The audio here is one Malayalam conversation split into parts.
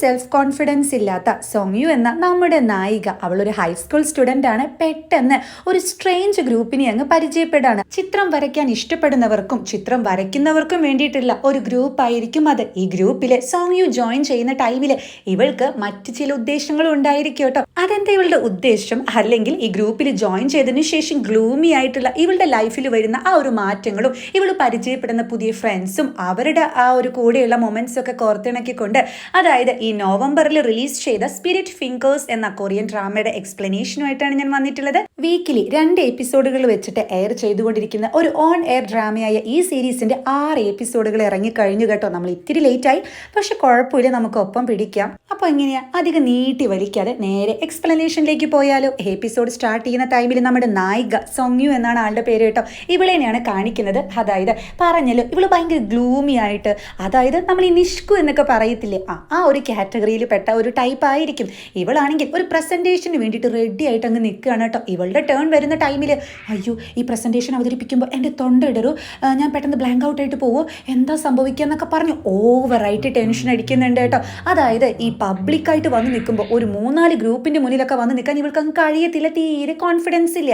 സെൽഫ് കോൺഫിഡൻസ് ഇല്ലാത്ത സോങ്യു എന്ന നമ്മുടെ നായിക. അവളൊരു ഹൈസ്കൂൾ സ്റ്റുഡന്റ് ആണ്. പെട്ടെന്ന് ഒരു സ്ട്രേഞ്ച് ഗ്രൂപ്പിനെ അങ്ങ് പരിചയപ്പെടാണ് ചിത്രം വരയ്ക്കാൻ ഇഷ്ടപ്പെടുന്നവർക്കും ചിത്രം വരയ്ക്കുന്നവർക്കും വേണ്ടിയിട്ടുള്ള ഒരു ഗ്രൂപ്പ് ആയിരിക്കും അത്. ഈ ഗ്രൂപ്പിൽ സോങ്യു ജോയിൻ ചെയ്യുന്ന ടൈമിൽ ഇവൾക്ക് മറ്റു ചില ഉദ്ദേശങ്ങളും ഉണ്ടായിരിക്കും കേട്ടോ. അതെന്താ ഇവളുടെ ഉദ്ദേശം? അല്ലെങ്കിൽ ഈ ഗ്രൂപ്പിൽ ജോയിൻ ചെയ്തതിന് ശേഷം ഗ്ലൂമി ആയിട്ടുള്ള ഇവളുടെ ലൈഫിൽ വരുന്ന ആ ഒരു മാറ്റങ്ങളും ഇവൾ പരിചയപ്പെടുന്ന പുതിയ ഫ്രണ്ട്സും അവരുടെ ആ ഒരു കൂടെയുള്ള മൊമെന്റ്സ് ഒക്കെ കോർത്തിണക്കിക്കൊണ്ട് അതായത് ഈ നവംബറിൽ റിലീസ് ചെയ്ത സ്പിരിറ്റ് ഫിംഗേഴ്സ് എന്ന കൊറിയൻ ഡ്രാമയുടെ എക്സ്പ്ലനേഷനുമായിട്ടാണ് ഞാൻ വന്നിട്ടുള്ളത്. വീക്കിലി രണ്ട് എപ്പിസോഡുകൾ വെച്ചിട്ട് എയർ ചെയ്തുകൊണ്ടിരിക്കുന്ന ഒരു ഓൺ എയർ ഡ്രാമയായ ഈ സീരീസിന്റെ ആറ് എപ്പിസോഡുകൾ ഇറങ്ങി കഴിഞ്ഞു കേട്ടോ. നമ്മൾ ഇത്തിരി ലേറ്റ് ആയി. പക്ഷെ കുഴപ്പമില്ല നമുക്ക് ഒപ്പം പിടിക്കാം. അപ്പോൾ എങ്ങനെയാ? അധികം നീട്ടി വലിക്കാതെ നേരെ എക്സ്പ്ലനേഷനിലേക്ക് പോയാലോ? എപ്പിസോഡ് സ്റ്റാർട്ട് ചെയ്യുന്ന ടൈമിൽ നമ്മുടെ നായിക സൊങ്യു എന്നാണ് ആളുടെ പേര് കേട്ടോ. ഇവളെന്നെയാണ് കാണിക്കുന്നത്. അതായത് പറഞ്ഞല്ലോ ഇവൾ ഭയങ്കര ഗ്ലൂമി ആയിട്ട് അതായത് നമ്മൾ ഈ നിഷ്കു എന്നൊക്കെ പറയത്തില്ലേ? ആ ആ ഒരു കാറ്റഗറിയിൽ പെട്ട ഒരു ടൈപ്പ് ആയിരിക്കും. ഇവളാണെങ്കിൽ ഒരു പ്രസന്റേഷന് വേണ്ടിയിട്ട് റെഡി ആയിട്ട് അങ്ങ് നിൽക്കുകയാണ് കേട്ടോ. ഇവളുടെ ടേൺ വരുന്ന ടൈമിൽ അയ്യോ ഈ പ്രസന്റേഷൻ അവതരിപ്പിക്കുമ്പോൾ എന്റെ തൊണ്ട ഇടറു. ഞാൻ പെട്ടെന്ന് ബ്ലാങ്ക് ഔട്ട് ആയിട്ട് പോവോ. എന്താ സംഭവിക്കുക എന്നൊക്കെ പറഞ്ഞു ഓവറായിട്ട് ടെൻഷൻ അടിക്കുന്നുണ്ട് കേട്ടോ. അതായത് ഈ പബ്ലിക്കായിട്ട് വന്ന് നിൽക്കുമ്പോൾ ഒരു മൂന്നാൽ ഗ്രൂപ്പിന്റെ മുന്നിലൊക്കെ വന്ന് നിൽക്കാൻ ഇവൾക്ക് അങ്ങ് കഴിയത്തില്ല തീരെ കോൺഫിഡൻസ് ഇല്ല.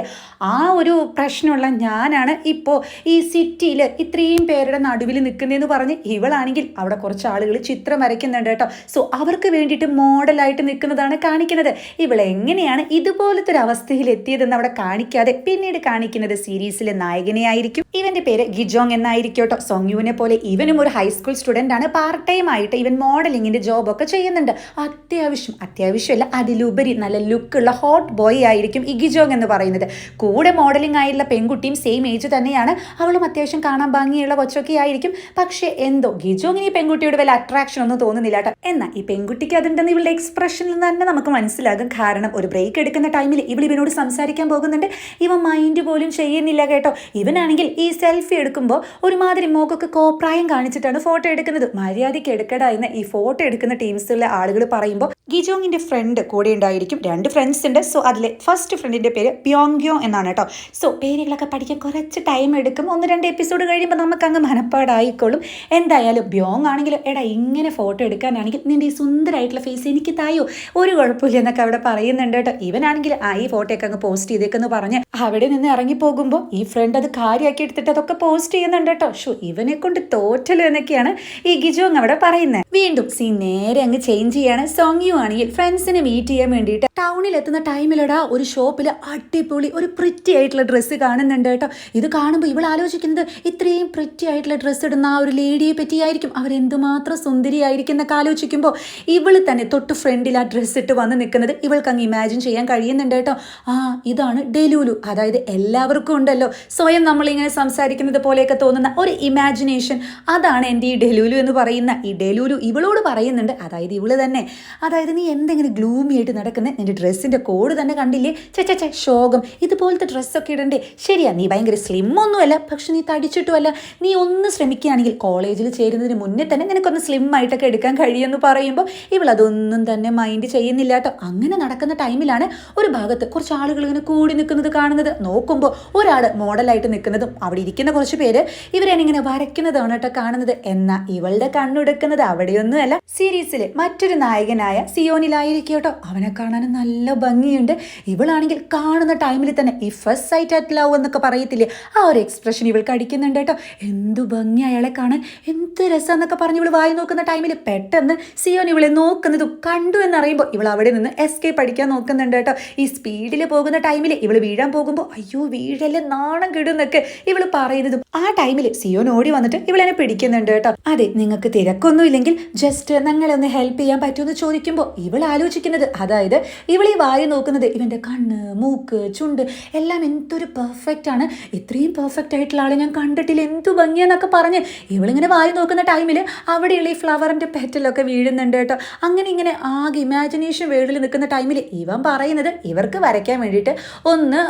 ആ ഒരു പ്രശ്നമുള്ള ഞാനാണ് ഇപ്പോൾ ഈ സിറ്റിയിൽ ഇത്രയും പേരുടെ നടുവിൽ നിൽക്കുന്നതെന്ന് പറഞ്ഞ് ഇവളാണെങ്കിൽ അവിടെ കുറച്ച് ആളുകൾ ചിത്രം വരയ്ക്കുന്നുണ്ട് കേട്ടോ. സോ അവർക്ക് വേണ്ടിയിട്ട് മോഡലായിട്ട് നിൽക്കുന്നതാണ് കാണിക്കുന്നത്. ഇവൾ എങ്ങനെയാണ് ഇതുപോലത്തെ ഒരു അവസ്ഥയിൽ എത്തിയതെന്ന് അവിടെ കാണിക്കാതെ പിന്നീട് കാണിക്കുന്നത് സീരീസിലെ നായകനെ ആയിരിക്കും. ഇവന്റെ പേര് ഗിജോങ് എന്നായിരിക്കും കേട്ടോ. സോങ്യുവിനെ പോലെ ഇവനും ഒരു ഹൈസ്കൂൾ സ്റ്റുഡന്റ് ആണ്. പാർട്ട് ടൈം ആയിട്ട് ഇവൻ മോഡലിങ്ങിന്റെ ജോബൊക്കെ ചെയ്യുന്നുണ്ട്. അത്യാവശ്യം അത്യാവശ്യമല്ല അതിലുപരി നല്ല ലുക്കുള്ള ഹോട്ട് ബോയ് ആയിരിക്കും ഇഗിജോങ് എന്ന് പറയുന്നത്. കൂടെ മോഡലിംഗ് ആയിട്ടുള്ള പെൺകുട്ടിയും സെയിം ഏജ് തന്നെയാണ്. അവളും അത്യാവശ്യം കാണാൻ ഭംഗിയുള്ള കൊച്ചൊക്കെ ആയിരിക്കും. പക്ഷേ എന്തോ ഗിജോങ്ങിന് ഈ പെൺകുട്ടിയോട് വല്ല അട്രാക്ഷൻ ഒന്നും തോന്നുന്നില്ല കേട്ടോ. എന്നാൽ ഈ പെൺകുട്ടിക്ക് അതുണ്ടെന്ന് ഇവളുടെ എക്സ്പ്രഷനിൽ തന്നെ നമുക്ക് മനസ്സിലാകും. കാരണം ഒരു ബ്രേക്ക് എടുക്കുന്ന ടൈമിൽ ഇവൾ ഇവനോട് സംസാരിക്കാൻ പോകുന്നുണ്ട്. ഇവ മൈൻഡ് പോലും ചെയ്യുന്നില്ല കേട്ടോ. ഇവനാണെങ്കിൽ ഈ സെൽഫി എടുക്കുമ്പോൾ ഒരുമാതിരി മോക്കൊക്കെ കോപ്രായം കാണിച്ചിട്ടാണ് ഫോട്ടോ എടുക്കുന്നത്. മര്യാദയ്ക്ക് എടുക്കടാ എന്ന് ഈ ഫോട്ടോ എടുക്കുന്ന ടീംസിലെ ആളുകൾ പറയുമ്പോൾ ഗിജോങ്ങിന്റെ ഫ്രണ്ട് കൂടെ ഉണ്ടായിരിക്കും. രണ്ട് ഫ്രണ്ട്സ് ഉണ്ട്. സോ അതിലെ ഫസ്റ്റ് ഫ്രണ്ടിന്റെ പേര് പ്യോങ്യോ എന്നാണ് കേട്ടോ സോ പേരുകളൊക്കെ പഠിക്കാൻ കുറച്ച് ടൈം എടുക്കും. ഒന്ന് രണ്ട് എപ്പിസോഡ് കഴിയുമ്പോൾ നമുക്ക് അങ്ങ് മനപ്പാടായിക്കോളും. എന്തായാലും ബ്യോങ് ആണെങ്കിലും എടാ ഇങ്ങനെ ഫോട്ടോ എടുക്കാനാണെങ്കിൽ നിന്റെ ഈ സുന്ദരമായിട്ടുള്ള ഫേസ് എനിക്ക് തായോ? ഒരു കുഴപ്പമില്ല എന്നൊക്കെ അവിടെ പറയുന്നുണ്ട് കേട്ടോ ഇവനാണെങ്കിൽ ആ ഈ ഫോട്ടോയൊക്കെ അങ്ങ് പോസ്റ്റ് ചെയ്തേക്കെന്ന് പറഞ്ഞ് അവിടെ നിന്ന് ഇറങ്ങി പോകുമ്പോൾ ഈ ഫ്രണ്ട് അത് കാര്യമാക്കി എടുത്തിട്ട് അതൊക്കെ പോസ്റ്റ് ചെയ്യുന്നുണ്ട് കേട്ടോ ഷോ ഇവനെ കൊണ്ട് തോറ്റലോ എന്നൊക്കെയാണ് ഈ ഗിജോങ് അവിടെ പറയുന്നത്. വീണ്ടും സീൻ നേരെ അങ്ങ് ചേഞ്ച് ചെയ്യാണ്. സോങ്യു ആണെങ്കിൽ ഫ്രണ്ട്സിനെ മീറ്റ് ചെയ്യാൻ വേണ്ടിയിട്ട് ടൗണിൽ എത്തുന്ന ടൈമിലടാ ഒരു ഷോപ്പിൽ അടിപൊളി ഒരു പ്രിറ്റി ആയിട്ടുള്ള ഡ്രസ്സ് കാണുന്നുണ്ട് കേട്ടോ. ഇത് കാണുമ്പോൾ ഇവൾ ആലോചിക്കുന്നത് ഇത്രയും പ്രിറ്റി ആയിട്ടുള്ള ഡ്രസ്സ് ഇടുന്ന ആ ഒരു ലേഡിയെ പറ്റിയായിരിക്കും. അവരെന്തുമാത്രം സുന്ദരിയായിരിക്കും എന്നൊക്കെ ആലോചിക്കുമ്പോൾ ഇവൾ തന്നെ തൊട്ട് ഫ്രണ്ടിൽ ആ ഡ്രസ്സ് ഇട്ട് വന്ന് നിൽക്കുന്നത് ഇവൾക്ക് അങ്ങ് ഇമാജിൻ ചെയ്യാൻ കഴിയുന്നുണ്ട് കേട്ടോ. ആ ഇതാണ് ഡെലൂലു. അതായത് എല്ലാവർക്കും ഉണ്ടല്ലോ. സ്വയം നമ്മളിങ്ങനെ സംസാരിക്കുന്നത് പോലെയൊക്കെ തോന്നുന്ന ഒരു ഇമാജിനേഷൻ അതാണ് എന്റെ ഈ ഡെലൂലു എന്ന് പറയുന്ന. ഈ ഡെലൂലു ഇവളോട് പറയുന്നുണ്ട്. അതായത് ഇവൾ തന്നെ. അതായത് നീ എന്തെങ്കിലും ഗ്ലൂമി ആയിട്ട് നടക്കുന്ന? നിന്റെ ഡ്രസ്സിന്റെ കോഡ് തന്നെ കണ്ടില്ലേ? ചെ ശോകം. ഇതുപോലത്തെ ഡ്രസ്സൊക്കെ ഇടണ്ടേ? ശരിയാ നീ ഭയങ്കര സ്ലിം ഒന്നുമല്ല പക്ഷെ നീ തടിച്ചിട്ടുമല്ല. നീ ഒന്ന് ശ്രമിക്കുകയാണെങ്കിൽ കോളേജിൽ ചേരുന്നതിന് മുന്നേ തന്നെ നിനക്കൊന്ന് സ്ലിം ആയിട്ടൊക്കെ എടുക്കാൻ കഴിയുമെന്ന് പറയുമ്പോൾ ഇവൾ അതൊന്നും തന്നെ മൈൻഡ് ചെയ്യുന്നില്ല കേട്ടോ. അങ്ങനെ നടക്കുന്ന ടൈമിലാണ് ഒരു ഭാഗത്ത് കുറച്ച് ആളുകൾ ഇങ്ങനെ കൂടി നിൽക്കുന്നത് കാണുന്നത്. നോക്കുമ്പോൾ ഒരാൾ മോഡലായിട്ട് നിൽക്കുന്നതും അവിടെ ഇരിക്കുന്ന കുറച്ച് പേര് ഇവരെന്നെ ഇങ്ങനെ വരയ്ക്കുന്നതാണ് കേട്ടോ കാണുന്നത്. എന്നാൽ ഇവളുടെ കണ്ണുടക്കുന്നത് അവിടെയൊന്നുമല്ല. സീരീസിലെ മറ്റൊരു നായകനായ സിയോനിലായിരിക്കും കേട്ടോ. അവനെ കാണാനും നല്ല ഭംഗിയുണ്ട്. ഇവളാണെങ്കിൽ കാണുന്ന ടൈമിൽ തന്നെ ഈ ഫസ്റ്റ് സൈറ്റ് അറ്റ് ലവ് എന്നൊക്കെ പറയത്തില്ലേ? ആ ഒരു എക്സ്പ്രഷൻ ഇവൾക്ക് അടിക്കുന്നുണ്ട് കേട്ടോ. എന്തു ഭംഗി അയാളെ കാണാൻ. എന്ത് രസം എന്നൊക്കെ പറഞ്ഞ് ഇവൾ വായി നോക്കുന്ന ടൈമിൽ പെട്ടെന്ന് സിയോൻ ഇവളെ നോക്കുന്നതും കണ്ടു എന്നറിയുമ്പോൾ ഇവൾ അവിടെ നിന്ന് എസ്കേപ്പ് അടിക്കാൻ നോക്കുന്നുണ്ട് കേട്ടോ. ഈ സ്പീഡിൽ പോകുന്ന ടൈമിൽ ഇവൾ വീഴാൻ പോകുമ്പോൾ അയ്യോ വീഴല്ലേ നാണം കിടുന്നൊക്കെ ഇവൾ പറയുന്നതും. ആ ടൈമിൽ സിയോൻ ഓടി വന്നിട്ട് ഇവളെന്നെ പിടിക്കുന്നുണ്ട് കേട്ടോ. അതെ നിങ്ങൾക്ക് തിരക്കൊന്നും ഇല്ലെങ്കിൽ ജസ്റ്റ് ഞങ്ങളെ ഒന്ന് ഹെൽപ്പ് ചെയ്യാൻ പറ്റുമെന്ന് ചോദിക്കുമ്പോൾ ഇവൾ ആലോചിക്കുന്നത് അതായത് ഇവൾ ഈ വായു നോക്കുന്നത് ഇവന്റെ കണ്ണ് മൂക്ക് ചുണ്ട് എല്ലാം എന്തൊരു പെർഫെക്റ്റ് ആണ്. ഇത്രയും പെർഫെക്റ്റ് ആയിട്ടുള്ള ആളെ ഞാൻ കണ്ടിട്ടില്ല. എന്തു ഭംഗിയെന്നൊക്കെ പറഞ്ഞ് ഇവളിങ്ങനെ വായു നോക്കുന്ന ടൈമിൽ അവിടെയുള്ള ഈ ഫ്ലവറിന്റെ പെറ്റലൊക്കെ വീഴുന്നുണ്ട് കേട്ടോ. അങ്ങനെ ഇങ്ങനെ ആകെ ഇമാജിനേഷൻ വേൾഡിൽ നിൽക്കുന്ന ടൈമിൽ ഇവൻ പറയുന്നത് ഇവർക്ക് വരയ്ക്കാൻ വേണ്ടിയിട്ട് ഒന്ന്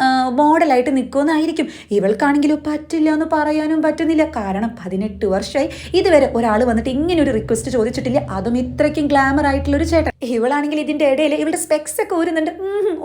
മോഡലായിട്ട് നിൽക്കുമെന്നായിരിക്കും ഇവൾക്കാണെങ്കിലും പറ്റില്ല എന്ന് പറയാനും പറ്റുന്നില്ല. കാരണം പതിനെട്ട് വർഷമായി ഇതുവരെ ഒരാൾ വന്നിട്ട് ഇങ്ങനെ ഒരു റിക്വസ്റ്റ് ചോദിച്ചിട്ടില്ല. അതും ഇത്രയ്ക്കും ഗ്ലാമർ ആയിട്ടുള്ളൊരു ചേട്ടൻ. ഇവളാണെങ്കിൽ ഇതിന്റെ ഇടയിൽ ഇവളുടെ സ്പെക്സ് ഒക്കെ ഊരുന്നുണ്ട്.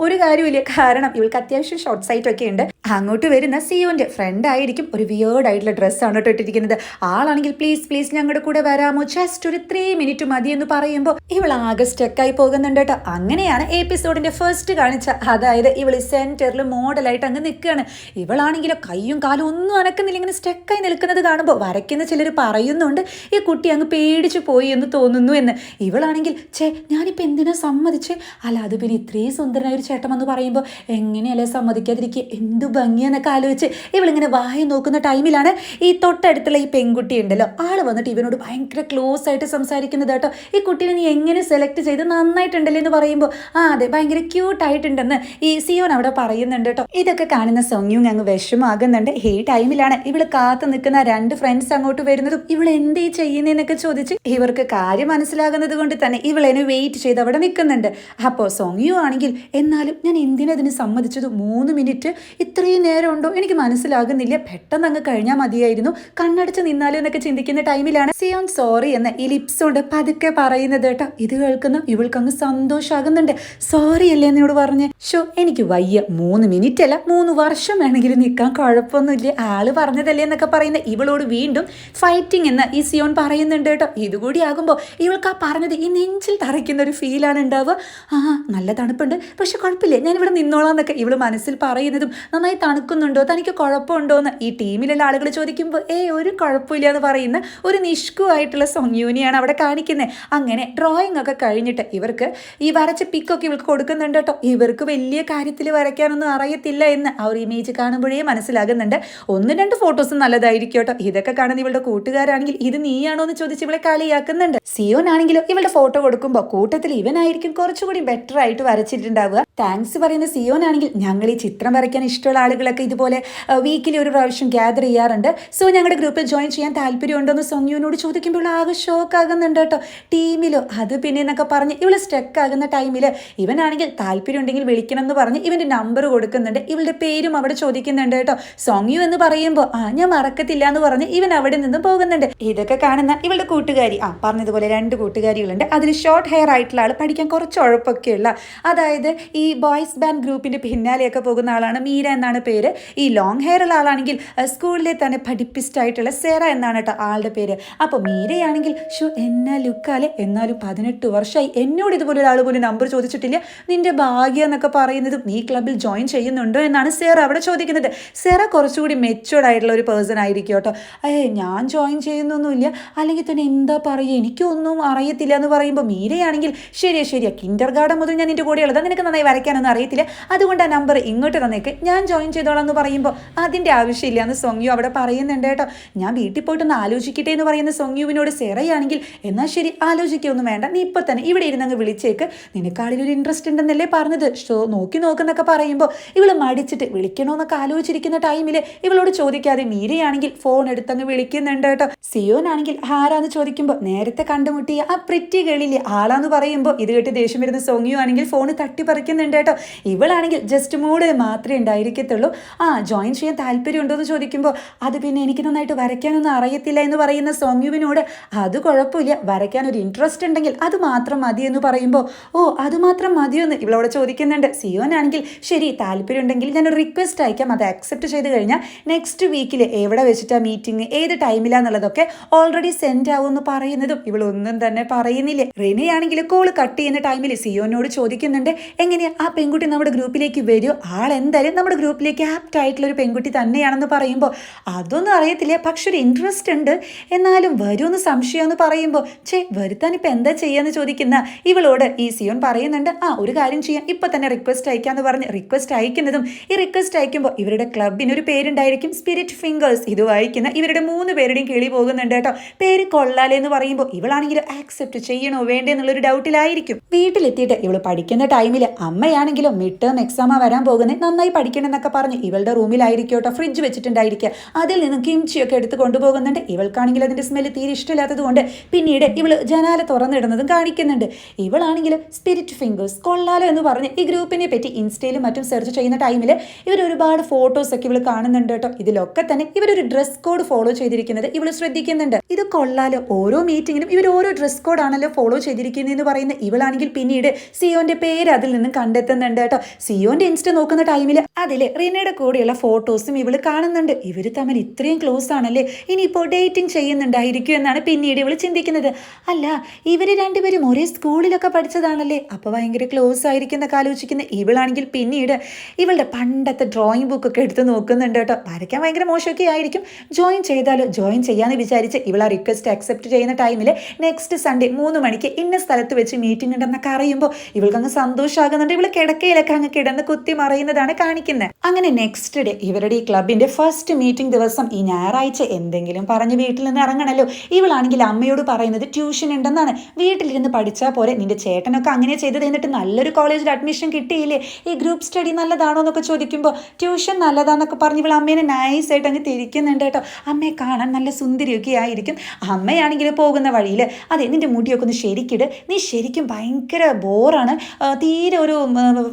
ഒരു കാര്യമില്ല കാരണം ഇവൾക്ക് അത്യാവശ്യം ഷോർട്ട് സൈറ്റ് ഒക്കെ ഉണ്ട്. അങ്ങോട്ട് വരുന്ന സിയോന്റെ ഫ്രണ്ട് ആയിരിക്കും ഒരു വിയേർഡ് ആയിട്ടുള്ള ഡ്രസ്സാണ് കേട്ടോ ഇട്ടിരിക്കുന്നത്. ആളാണെങ്കിൽ പ്ലീസ് പ്ലീസ് ഞങ്ങളുടെ കൂടെ വരാമോ? ജസ്റ്റ് ഒരു ത്രീ മിനിറ്റ് മതി എന്ന് പറയുമ്പോൾ ഇവൾ ആകെ സ്റ്റെക്കായി പോകുന്നുണ്ട് കേട്ടോ. അങ്ങനെയാണ് എപ്പിസോഡിന്റെ ഫസ്റ്റ് കാണിച്ച. അതായത് ഇവൾ സെന്ററിൽ മോഡലായിട്ട് അങ്ങ് നിൽക്കുകയാണ് ഇവളാണെങ്കിലോ കൈയും കാലും ഒന്നും അനക്കുന്നില്ല. ഇങ്ങനെ സ്റ്റെക്കായി നിൽക്കുന്നത് കാണുമ്പോൾ വരയ്ക്കുന്ന ചിലർ പറയുന്നുണ്ട് ഈ കുട്ടി അങ്ങ് പേടിച്ചു പോയി എന്ന് തോന്നുന്നു എന്ന്. ഇവളാണെങ്കിൽ ചേ ഞാനിപ്പോൾ എന്തിനാ സമ്മതിച്ച്? അല്ല അത് പിന്നെ ഇത്രയും സുന്ദരനായ ഒരു ചേട്ടൻ എന്ന് പറയുമ്പോൾ എങ്ങനെയല്ലേ സമ്മതിക്കാതിരിക്കുക എന്തു ഭംഗിയെന്നൊക്കെ ആലോചിച്ച് ഇവളിങ്ങനെ വായി നോക്കുന്ന ടൈമിലാണ് ഈ തൊട്ടടുത്തുള്ള ഈ പെൺകുട്ടി ഉണ്ടല്ലോ. ആൾ വന്നിട്ട് ഇവനോട് ഭയങ്കര ക്ലോസ് ആയിട്ട് സംസാരിക്കുന്നത് കേട്ടോ. ഈ കുട്ടീനെ നീ എങ്ങനെ സെലക്ട് ചെയ്ത് നന്നായിട്ടുണ്ടല്ലേ എന്ന് പറയുമ്പോൾ ആ അതെ ഭയങ്കര ക്യൂട്ട് ആയിട്ടുണ്ടെന്ന് ഈ സിയോൻ അവിടെ പറയുന്നുണ്ട് കേട്ടോ. ഇതൊക്കെ കാണുന്ന സൊങ്യുങ് അങ്ങ് വിഷമാകുന്നുണ്ട്. ഈ ടൈമിലാണ് ഇവൾ കാത്തു നിൽക്കുന്ന രണ്ട് ഫ്രണ്ട്സ് അങ്ങോട്ട് വരുന്നതും. ഇവൾ എന്തേ ചെയ്യുന്നതെന്നൊക്കെ ചോദിച്ച് ഇവർക്ക് കാര്യം മനസ്സിലാകുന്നത് കൊണ്ട് തന്നെ ഇവളെന്നെ വെയിറ്റ് ചെയ്ത് അവിടെ നിൽക്കുന്നുണ്ട്. അപ്പോൾ സൊങ്യു ആണെങ്കിൽ എന്നാലും ഞാൻ എന്തിനതിന് സമ്മതിച്ചത് മൂന്ന് മിനിറ്റ് ഇത്രയും നേരം ഉണ്ടോ എനിക്ക് മനസ്സിലാകുന്നില്ല. പെട്ടെന്ന് അങ്ങ് കഴിഞ്ഞാൽ മതിയായിരുന്നു. കണ്ണടച്ച് നിന്നാലും എന്നൊക്കെ ചിന്തിക്കുന്ന ടൈമിലാണ് സിയോൺ സോറി എന്ന ഈ ലിപ്സ് കൊണ്ട് പതുക്കെ പറയുന്നത് കേട്ടോ. ഇത് കേൾക്കുന്ന ഇവൾക്ക് അങ്ങ് സന്തോഷമാകുന്നുണ്ട് സോറി അല്ലേ എന്നോട് പറഞ്ഞ്. ഷോ എനിക്ക് വയ്യ. മൂന്ന് മിനിറ്റ് അല്ല മൂന്ന് വർഷം വേണമെങ്കിലും നിൽക്കാൻ കുഴപ്പമൊന്നുമില്ല. ആൾ പറഞ്ഞതല്ലേ എന്നൊക്കെ പറയുന്ന ഇവളോട് വീണ്ടും ഫൈറ്റിംഗ് എന്ന് ഈ സിയോൺ പറയുന്നുണ്ട് കേട്ടോ. ഇതുകൂടി ആകുമ്പോൾ ഇവൾക്ക് ആ പറഞ്ഞത് ഈ നെഞ്ചിൽ തറയ്ക്കുന്ന ഒരു ഫീലാണ് ഉണ്ടാവുക. ആ നല്ല തണുപ്പുണ്ട്. പക്ഷെ കുഴപ്പമില്ല. ഞാൻ ഇവിടെ നിന്നോളാം എന്നൊക്കെ ഇവൾ മനസ്സിൽ പറയുന്നതും നന്നായി തണുക്കുന്നുണ്ടോ? തനിക്ക് കുഴപ്പമുണ്ടോ എന്ന് ഈ ടീമിലുള്ള ആളുകൾ ചോദിക്കുമ്പോൾ ഏ ഒരു കുഴപ്പമില്ല എന്ന് പറയുന്ന ഒരു നിഷ്കുവായിട്ടുള്ള സൊങ്യൂനിയാണ് അവിടെ കാണിക്കുന്നത് അങ്ങനെ ഡ്രോയിങ് ഒക്കെ കഴിഞ്ഞിട്ട് ഇവർക്ക് ഈ വരച്ച പിക്കൊക്കെ ഇവൾക്ക് കൊടുക്കുന്നുണ്ട് കേട്ടോ. ഇവർക്ക് വലിയ കാര്യത്തിൽ വരയ്ക്കാനൊന്നും അറിയത്തില്ല എന്ന് ആ ഒരു ഇമേജ് കാണുമ്പോഴേ മനസ്സിലാകുന്നുണ്ട്. ഒന്ന് രണ്ട് ഫോട്ടോസ് നല്ലതായിരിക്കും കേട്ടോ. ഇതൊക്കെ കാണുന്ന ഇവളുടെ കൂട്ടുകാരാണെങ്കിൽ ഇത് നീയാണോ എന്ന് ചോദിച്ച് ഇവളെ കളിയാക്കുന്നുണ്ട്. സിയോൻ ആണെങ്കിലും ഇവളുടെ ഫോട്ടോ കൊടുക്കുമ്പോൾ കൂട്ടത്തിൽ ഇവനായിരിക്കും കുറച്ചുകൂടി ബെറ്റർ ആയിട്ട് വരച്ചിട്ടുണ്ടാവുക. താങ്ക്സ് പറയുന്ന സിയോൻ ആണെങ്കിൽ ഞങ്ങൾ ഈ ചിത്രം വരയ്ക്കാൻ ഇഷ്ടമുള്ള ആളുകളൊക്കെ ഇതുപോലെ വീക്കിലി ഒരു പ്രാവശ്യം ഗ്യാദർ ചെയ്യാറുണ്ട്. സോ ഞങ്ങളുടെ ഗ്രൂപ്പിൽ ജോയിൻ ചെയ്യാൻ താല്പര്യമുണ്ടോ എന്ന് സൊന്യുവിനോട് ചോദിക്കുമ്പോൾ ആകെ ഷോക്ക് ആകുന്നുണ്ട് കേട്ടോ. ടീമിലോ അത് പിന്നെ എന്നൊക്കെ പറഞ്ഞ് ഇവൾ സ്റ്റക്ക് ആകുന്ന ടൈമിൽ ഇവനാണെങ്കിൽ താല്പര്യം ഉണ്ടെങ്കിൽ വിളിക്കണം എന്ന് പറഞ്ഞ് ഇവന്റെ നമ്പർ കൊടുക്കുന്നുണ്ട്. ഇവളുടെ പേരും അവിടെ ചോദിക്കുന്നുണ്ട് കേട്ടോ. സൊങ്യു എന്ന് പറയുമ്പോൾ ആ ഞാൻ മറക്കത്തില്ല എന്ന് പറഞ്ഞ് ഇവൻ അവിടെ നിന്നും പോകുന്നുണ്ട്. ഇതൊക്കെ കാണുന്ന ഇവളുടെ കൂട്ടുകാരി ആ പറഞ്ഞതുപോലെ രണ്ട് കൂട്ടുകാരികളുണ്ട്. അതിൽ ഷോർട്ട് ഹെയർ ആയിട്ടുള്ള ആൾ പഠിക്കാൻ കുറച്ച് ഉഴപ്പൊക്കെയുള്ള അതായത് ഈ ബോയ്സ് ബാൻഡ് ഗ്രൂപ്പിന്റെ പിന്നാലെയൊക്കെ പോകുന്ന ആളാണ് മീര എന്നാണ് പേര്. ഈ ലോങ് ഹെയർ ഉള്ള ആളാണെങ്കിൽ സ്കൂളിലെ തന്നെ പഠിപ്പിസ്റ്റായിട്ടുള്ള സെറ എന്നാണ് കേട്ടോ ആളുടെ പേര്. അപ്പോൾ മീരയാണെങ്കിൽ ഷോ എന്നാ ലുക്കാലെ? എന്നാലും പതിനെട്ട് വർഷമായി എന്നോട് ഇതുപോലെ ഒരാൾ പോലും നമ്പർ ചോദിച്ചിട്ടില്ല. നിന്റെ ഭാഗ്യം എന്നൊക്കെ പറയുന്നത് നീ ക്ലബിൽ ജോയിൻ ചെയ്യുന്നുണ്ടോ എന്നാണ് സെറ അവിടെ ചോദിക്കുന്നത്. സെറ കുറച്ചുകൂടി മെച്ചുവർഡ് ആയിട്ടുള്ള ഒരു പേഴ്സൺ ആയിരിക്കും കേട്ടോ. ഏ ഞാൻ ജോയിൻ ചെയ്യുന്നൊന്നുമില്ല. അല്ലെങ്കിൽ തന്നെ എന്താ പറയുക? എനിക്കൊന്നും അറിയത്തില്ല എന്ന് പറയുമ്പോൾ മീരയാണെങ്കിൽ ശരിയാ ശരിയാ. കിൻഡർ ഗാർഡൻ മുതൽ ഞാൻ നിന്റെ കൂടെ ഉള്ളത് നിനക്ക് നന്നായി വരയ്ക്കാനൊന്നും അറിയത്തില്ല. അതുകൊണ്ട് ആ നമ്പർ ഇങ്ങോട്ട് തന്നേക്ക്. ഞാൻ ജോയിൻ ചെയ്തോളാം എന്ന് പറയുമ്പോൾ അതിന്റെ ആവശ്യമില്ല എന്ന് സൊങ്യു അവിടെ പറയുന്നുണ്ട് കേട്ടോ. ഞാൻ വീട്ടിൽ പോയിട്ടൊന്ന് ആലോചിക്കട്ടെ എന്ന് പറയുന്ന സൊങ്യുവിനോട് സെറയാണെങ്കിൽ എന്നാൽ ശരി ആലോചിക്കൊന്നും വേണ്ട. നീ ഇപ്പോൾ തന്നെ ഇവിടെ ഇരുന്നങ്ങ് വിളിച്ചേക്ക്. നിനക്കാളിലൊരു ഇൻട്രസ്റ്റ് ഉണ്ടെന്നല്ലേ പറഞ്ഞത്. ഷോ നോക്കി നോക്കുന്നൊക്കെ പറയുമ്പോൾ ഇവൾ മടിച്ചിട്ട് വിളിക്കണമെന്നൊക്കെ ആലോചിച്ചിരിക്കുന്ന ടൈമിൽ ഇവളോട് ചോദിക്കാതെ മീരയാണെങ്കിൽ ഫോൺ എടുത്തങ്ങ് വിളിക്കുന്നുണ്ട് കേട്ടോ. സിയോനാണെങ്കിൽ ആരാന്ന് ചോദിക്കുമ്പോൾ നേരത്തെ കണ്ടുമുട്ടിയ ആ പ്രിറ്റി ഗളിലെ ആളാന്ന് പറയുമ്പോൾ ഇത് കേട്ട് ദേഷ്യം വരുന്ന സോങ്ങിയു ആണെങ്കിൽ ഫോൺ തട്ടി പറിക്കുന്നുണ്ട് കേട്ടോ. ഇവളാണെങ്കിൽ ജസ്റ്റ് മൂഡ് മാത്രമേ ഉണ്ടായിരിക്കത്തുള്ളൂ. ആ ജോയിൻ ചെയ്യാൻ താല്പര്യമുണ്ടോ എന്ന് ചോദിക്കുമ്പോൾ അത് പിന്നെ എനിക്ക് നന്നായിട്ട് വരയ്ക്കാനൊന്നും അറിയത്തില്ല എന്ന് പറയുന്ന സോങ്യുവിനോട് അത് കുഴപ്പമില്ല. വരയ്ക്കാൻ ഒരു ഇൻട്രസ്റ്റ് ഉണ്ടെങ്കിൽ അത് മാത്രം മതി എന്ന് പറയുമ്പോൾ ഓ അത് മാത്രം മതിയെന്ന് ഇവളോട് ചോദിക്കുന്നുണ്ട്. സിയോനാണെങ്കിൽ ശരി താല്പര്യം ഉണ്ടെങ്കിൽ ഞാൻ ഒരു റിക്വസ്റ്റ് അയക്കാം. അത് അക്സെപ്റ്റ് ചെയ്ത് കഴിഞ്ഞാൽ നെക്സ്റ്റ് വീക്കിൽ എവിടെ വെച്ചിട്ടാണ് മീറ്റിംഗ് ഏത് ടൈമിലാന്നുള്ളതൊക്കെ ഓൾറെഡി സെൻഡ് ആവുമെന്ന് പറയുന്നതും ഇവളൊന്നും തന്നെ പറയുന്നില്ല. റെനയാണെങ്കിൽ കോൾ കട്ട് ചെയ്യുന്ന ടൈമിൽ സിയോനോട് ചോദിക്കുന്നുണ്ട് എങ്ങനെയാ? ആ പെൺകുട്ടി നമ്മുടെ ഗ്രൂപ്പിലേക്ക് വരുമോ ആൾ എന്തായാലും നമ്മുടെ ഗ്രൂപ്പിലേക്ക് ആപ്റ്റ് ആയിട്ടുള്ള ഒരു പെൺകുട്ടി തന്നെയാണെന്ന് പറയുമ്പോൾ അതൊന്നും അറിയത്തില്ല. പക്ഷെ ഒരു ഇൻട്രസ്റ്റ് ഉണ്ട്. എന്നാലും വരുമെന്ന് സംശയമെന്ന് പറയുമ്പോൾ ചേ വരുത്താൻ ഇപ്പം എന്താ ചെയ്യാന്ന് ചോദിക്കുന്ന ഇവളോട് ഈ സിയോൻ പറയുന്നുണ്ട് ആ ഒരു കാര്യം ചെയ്യാം. ഇപ്പം തന്നെ റിക്വസ്റ്റ് അയക്കാന്ന് പറഞ്ഞ് റിക്വസ്റ്റ് അയക്കുന്നതും ഈ റിക്വസ്റ്റ് അയക്കുമ്പോൾ ഇവരുടെ ക്ലബിന് ഒരു പേരുണ്ടായിരിക്കും. സ്പിരിറ്റ് ഫിംഗേഴ്സ് ഇത് വായിക്കുന്ന ഇവരുടെ മൂന്ന് പേരുടെയും കിളി പോകുന്നുണ്ട് കേട്ടോ. പേര് കൊള്ളാലേ എന്ന് പറയുമ്പോൾ ഇവളാണെങ്കിൽ ആക്സെപ്റ്റ് ചെയ്യണോ വേണ്ടേ എന്നുള്ളൊരു ഡൗട്ടിലായിരിക്കും വീട്ടിലെത്തിയിട്ട് ഇവൾ പഠിക്കുന്ന ടൈമിൽ അമ്മയാണെങ്കിലും മിഡ് ടേം എക്സാമാ വരാൻ പോകുന്നത് നന്നായി പഠിക്കണം എന്നൊക്കെ പറഞ്ഞ് ഇവളുടെ റൂമിലായിരിക്കും കേട്ടോ ഫ്രിഡ്ജ് വെച്ചിട്ടുണ്ടായിരിക്കുക അതിൽ നിന്ന് കിംച്ചിയൊക്കെ എടുത്ത് കൊണ്ടുപോകുന്നുണ്ട്. ഇവൾക്കാണെങ്കിൽ അതിന്റെ സ്മെല്ല് തീരെ ഇഷ്ടമില്ലാത്തത് കൊണ്ട് പിന്നീട് ഇവൾ ജനാല തുറന്നിടുന്നതും കാണിക്കുന്നുണ്ട്. ഇവളാണെങ്കിലും സ്പിരിറ്റ് ഫിംഗേഴ്സ് കൊള്ളാലോ എന്ന് പറഞ്ഞ് ഈ ഗ്രൂപ്പിനെ പറ്റി ഇൻസ്റ്റയിലും മറ്റും സെർച്ച് ചെയ്യുന്ന ടൈമിൽ ഇവർ ഒരുപാട് ഫോട്ടോസ് ഒക്കെ ഇവൾ കാണുന്നുണ്ട് കേട്ടോ. ഇതിലൊക്കെ തന്നെ ഇവരൊരു ഡ്രസ് കോഡ് ഫോളോ ചെയ്തിരിക്കുന്നത് ഇവൾ ശ്രദ്ധിക്കുന്നുണ്ട്. ഇത് കൊള്ളാലോ. ഓരോ മീറ്റിങ്ങിനും ഇവർ ഓരോ ഡ്രസ് കോഡ് ആണല്ലോ ഫോളോ ചെയ്തിരിക്കുന്നതെന്ന് പറയുന്ന ഇവളാണെങ്കിൽ പിന്നീട് സിയോന്റെ പേര് അതിൽ നിന്നും കണ്ടെത്തുന്നുണ്ട് കേട്ടോ. സിയോന്റെ ഇൻസ്റ്റ നോക്കുന്ന ടൈമിൽ അതിൽ റീനയുടെ കൂടെയുള്ള ഫോട്ടോസും ഇവൾ കാണുന്നുണ്ട്. ഇവർ തമ്മിൽ ഇത്രയും ക്ലോസ് ആണല്ലേ? ഇനിയിപ്പോൾ ഡേറ്റിംഗ് ചെയ്യുന്നുണ്ടായിരിക്കും എന്നാണ് പിന്നീട് ഇവൾ ചിന്തിക്കുന്നത്. അല്ല ഇവർ രണ്ടുപേരും ഒരേ സ്കൂളിലൊക്കെ പഠിച്ചതാണല്ലേ? അപ്പോൾ ഭയങ്കര ക്ലോസ് ആയിരിക്കും എന്നൊക്കെ ആലോചിക്കുന്ന ഇവളാണെങ്കിൽ പിന്നീട് ഇവളുടെ പണ്ടത്തെ ഡ്രോയിങ് ബുക്കൊക്കെ എടുത്ത് നോക്കുന്നുണ്ട് കേട്ടോ. വരയ്ക്കാൻ ഭയങ്കര മോശമൊക്കെ ആയിരിക്കും. ജോയിൻ ചെയ്താലോ? ജോയിൻ ചെയ്യാന്ന് വിചാരിച്ച് ഇവൾ ആ റിക്വസ്റ്റ് അക്സെപ്റ്റ് ചെയ്യുന്ന ടൈമിൽ നെക്സ്റ്റ് സൺഡേ മൂന്ന് മണിക്ക് ഇന്ന സ്ഥലത്ത് വെച്ച് മീറ്റിംഗ് ഉണ്ടെന്നൊക്കെ അറിയുമ്പോൾ ഇവൾക്ക് അങ്ങ് സന്തോഷമാകുന്നുണ്ട് ഇവൾ കിടക്കയിലൊക്കെ അങ്ങ് കിടന്ന് കുത്തി മറയുന്നതാണ് കാണിക്കുന്നത് അങ്ങനെ നെക്സ്റ്റ് ഡേ ഇവരുടെ ഈ ക്ലബിന്റെ ഫസ്റ്റ് മീറ്റിംഗ് ദിവസം ഈ ഞായറാഴ്ച എന്തെങ്കിലും പറഞ്ഞ് വീട്ടിൽ നിന്ന് ഇറങ്ങണല്ലോ. ഇവളാണെങ്കിൽ അമ്മയോട് പറയുന്നത് ട്യൂഷൻ ഉണ്ടെന്നാണ്. വീട്ടിലിരുന്ന് പഠിച്ചാൽ പോരെ. നിന്റെ ചേട്ടനൊക്കെ അങ്ങനെ ചെയ്തത് എന്നിട്ട് നല്ലൊരു കോളേജിൽ അഡ്മിഷൻ കിട്ടിയില്ലേ? ഈ ഗ്രൂപ്പ് സ്റ്റഡി നല്ലതാണോ എന്നൊക്കെ ചോദിക്കുമ്പോൾ ട്യൂഷൻ നല്ലതാന്നൊക്കെ പറഞ്ഞ് ഇവൾ അമ്മേനെ നൈസായിട്ട് അങ്ങ് തിരിക്കുന്നുണ്ട് കേട്ടോ. അമ്മയെ കാണാൻ നല്ല സുന്ദരിയൊക്കെ ആയിരിക്കും. അമ്മയാണെങ്കിൽ പോകുന്ന വഴിയിൽ അതെ നിന്റെ മുടിയൊക്കെ ഒന്ന് ശരിക്കിട്. നീ ശരിക്കും ഭയങ്കര ബോറാണ്. തീരെ ഒരു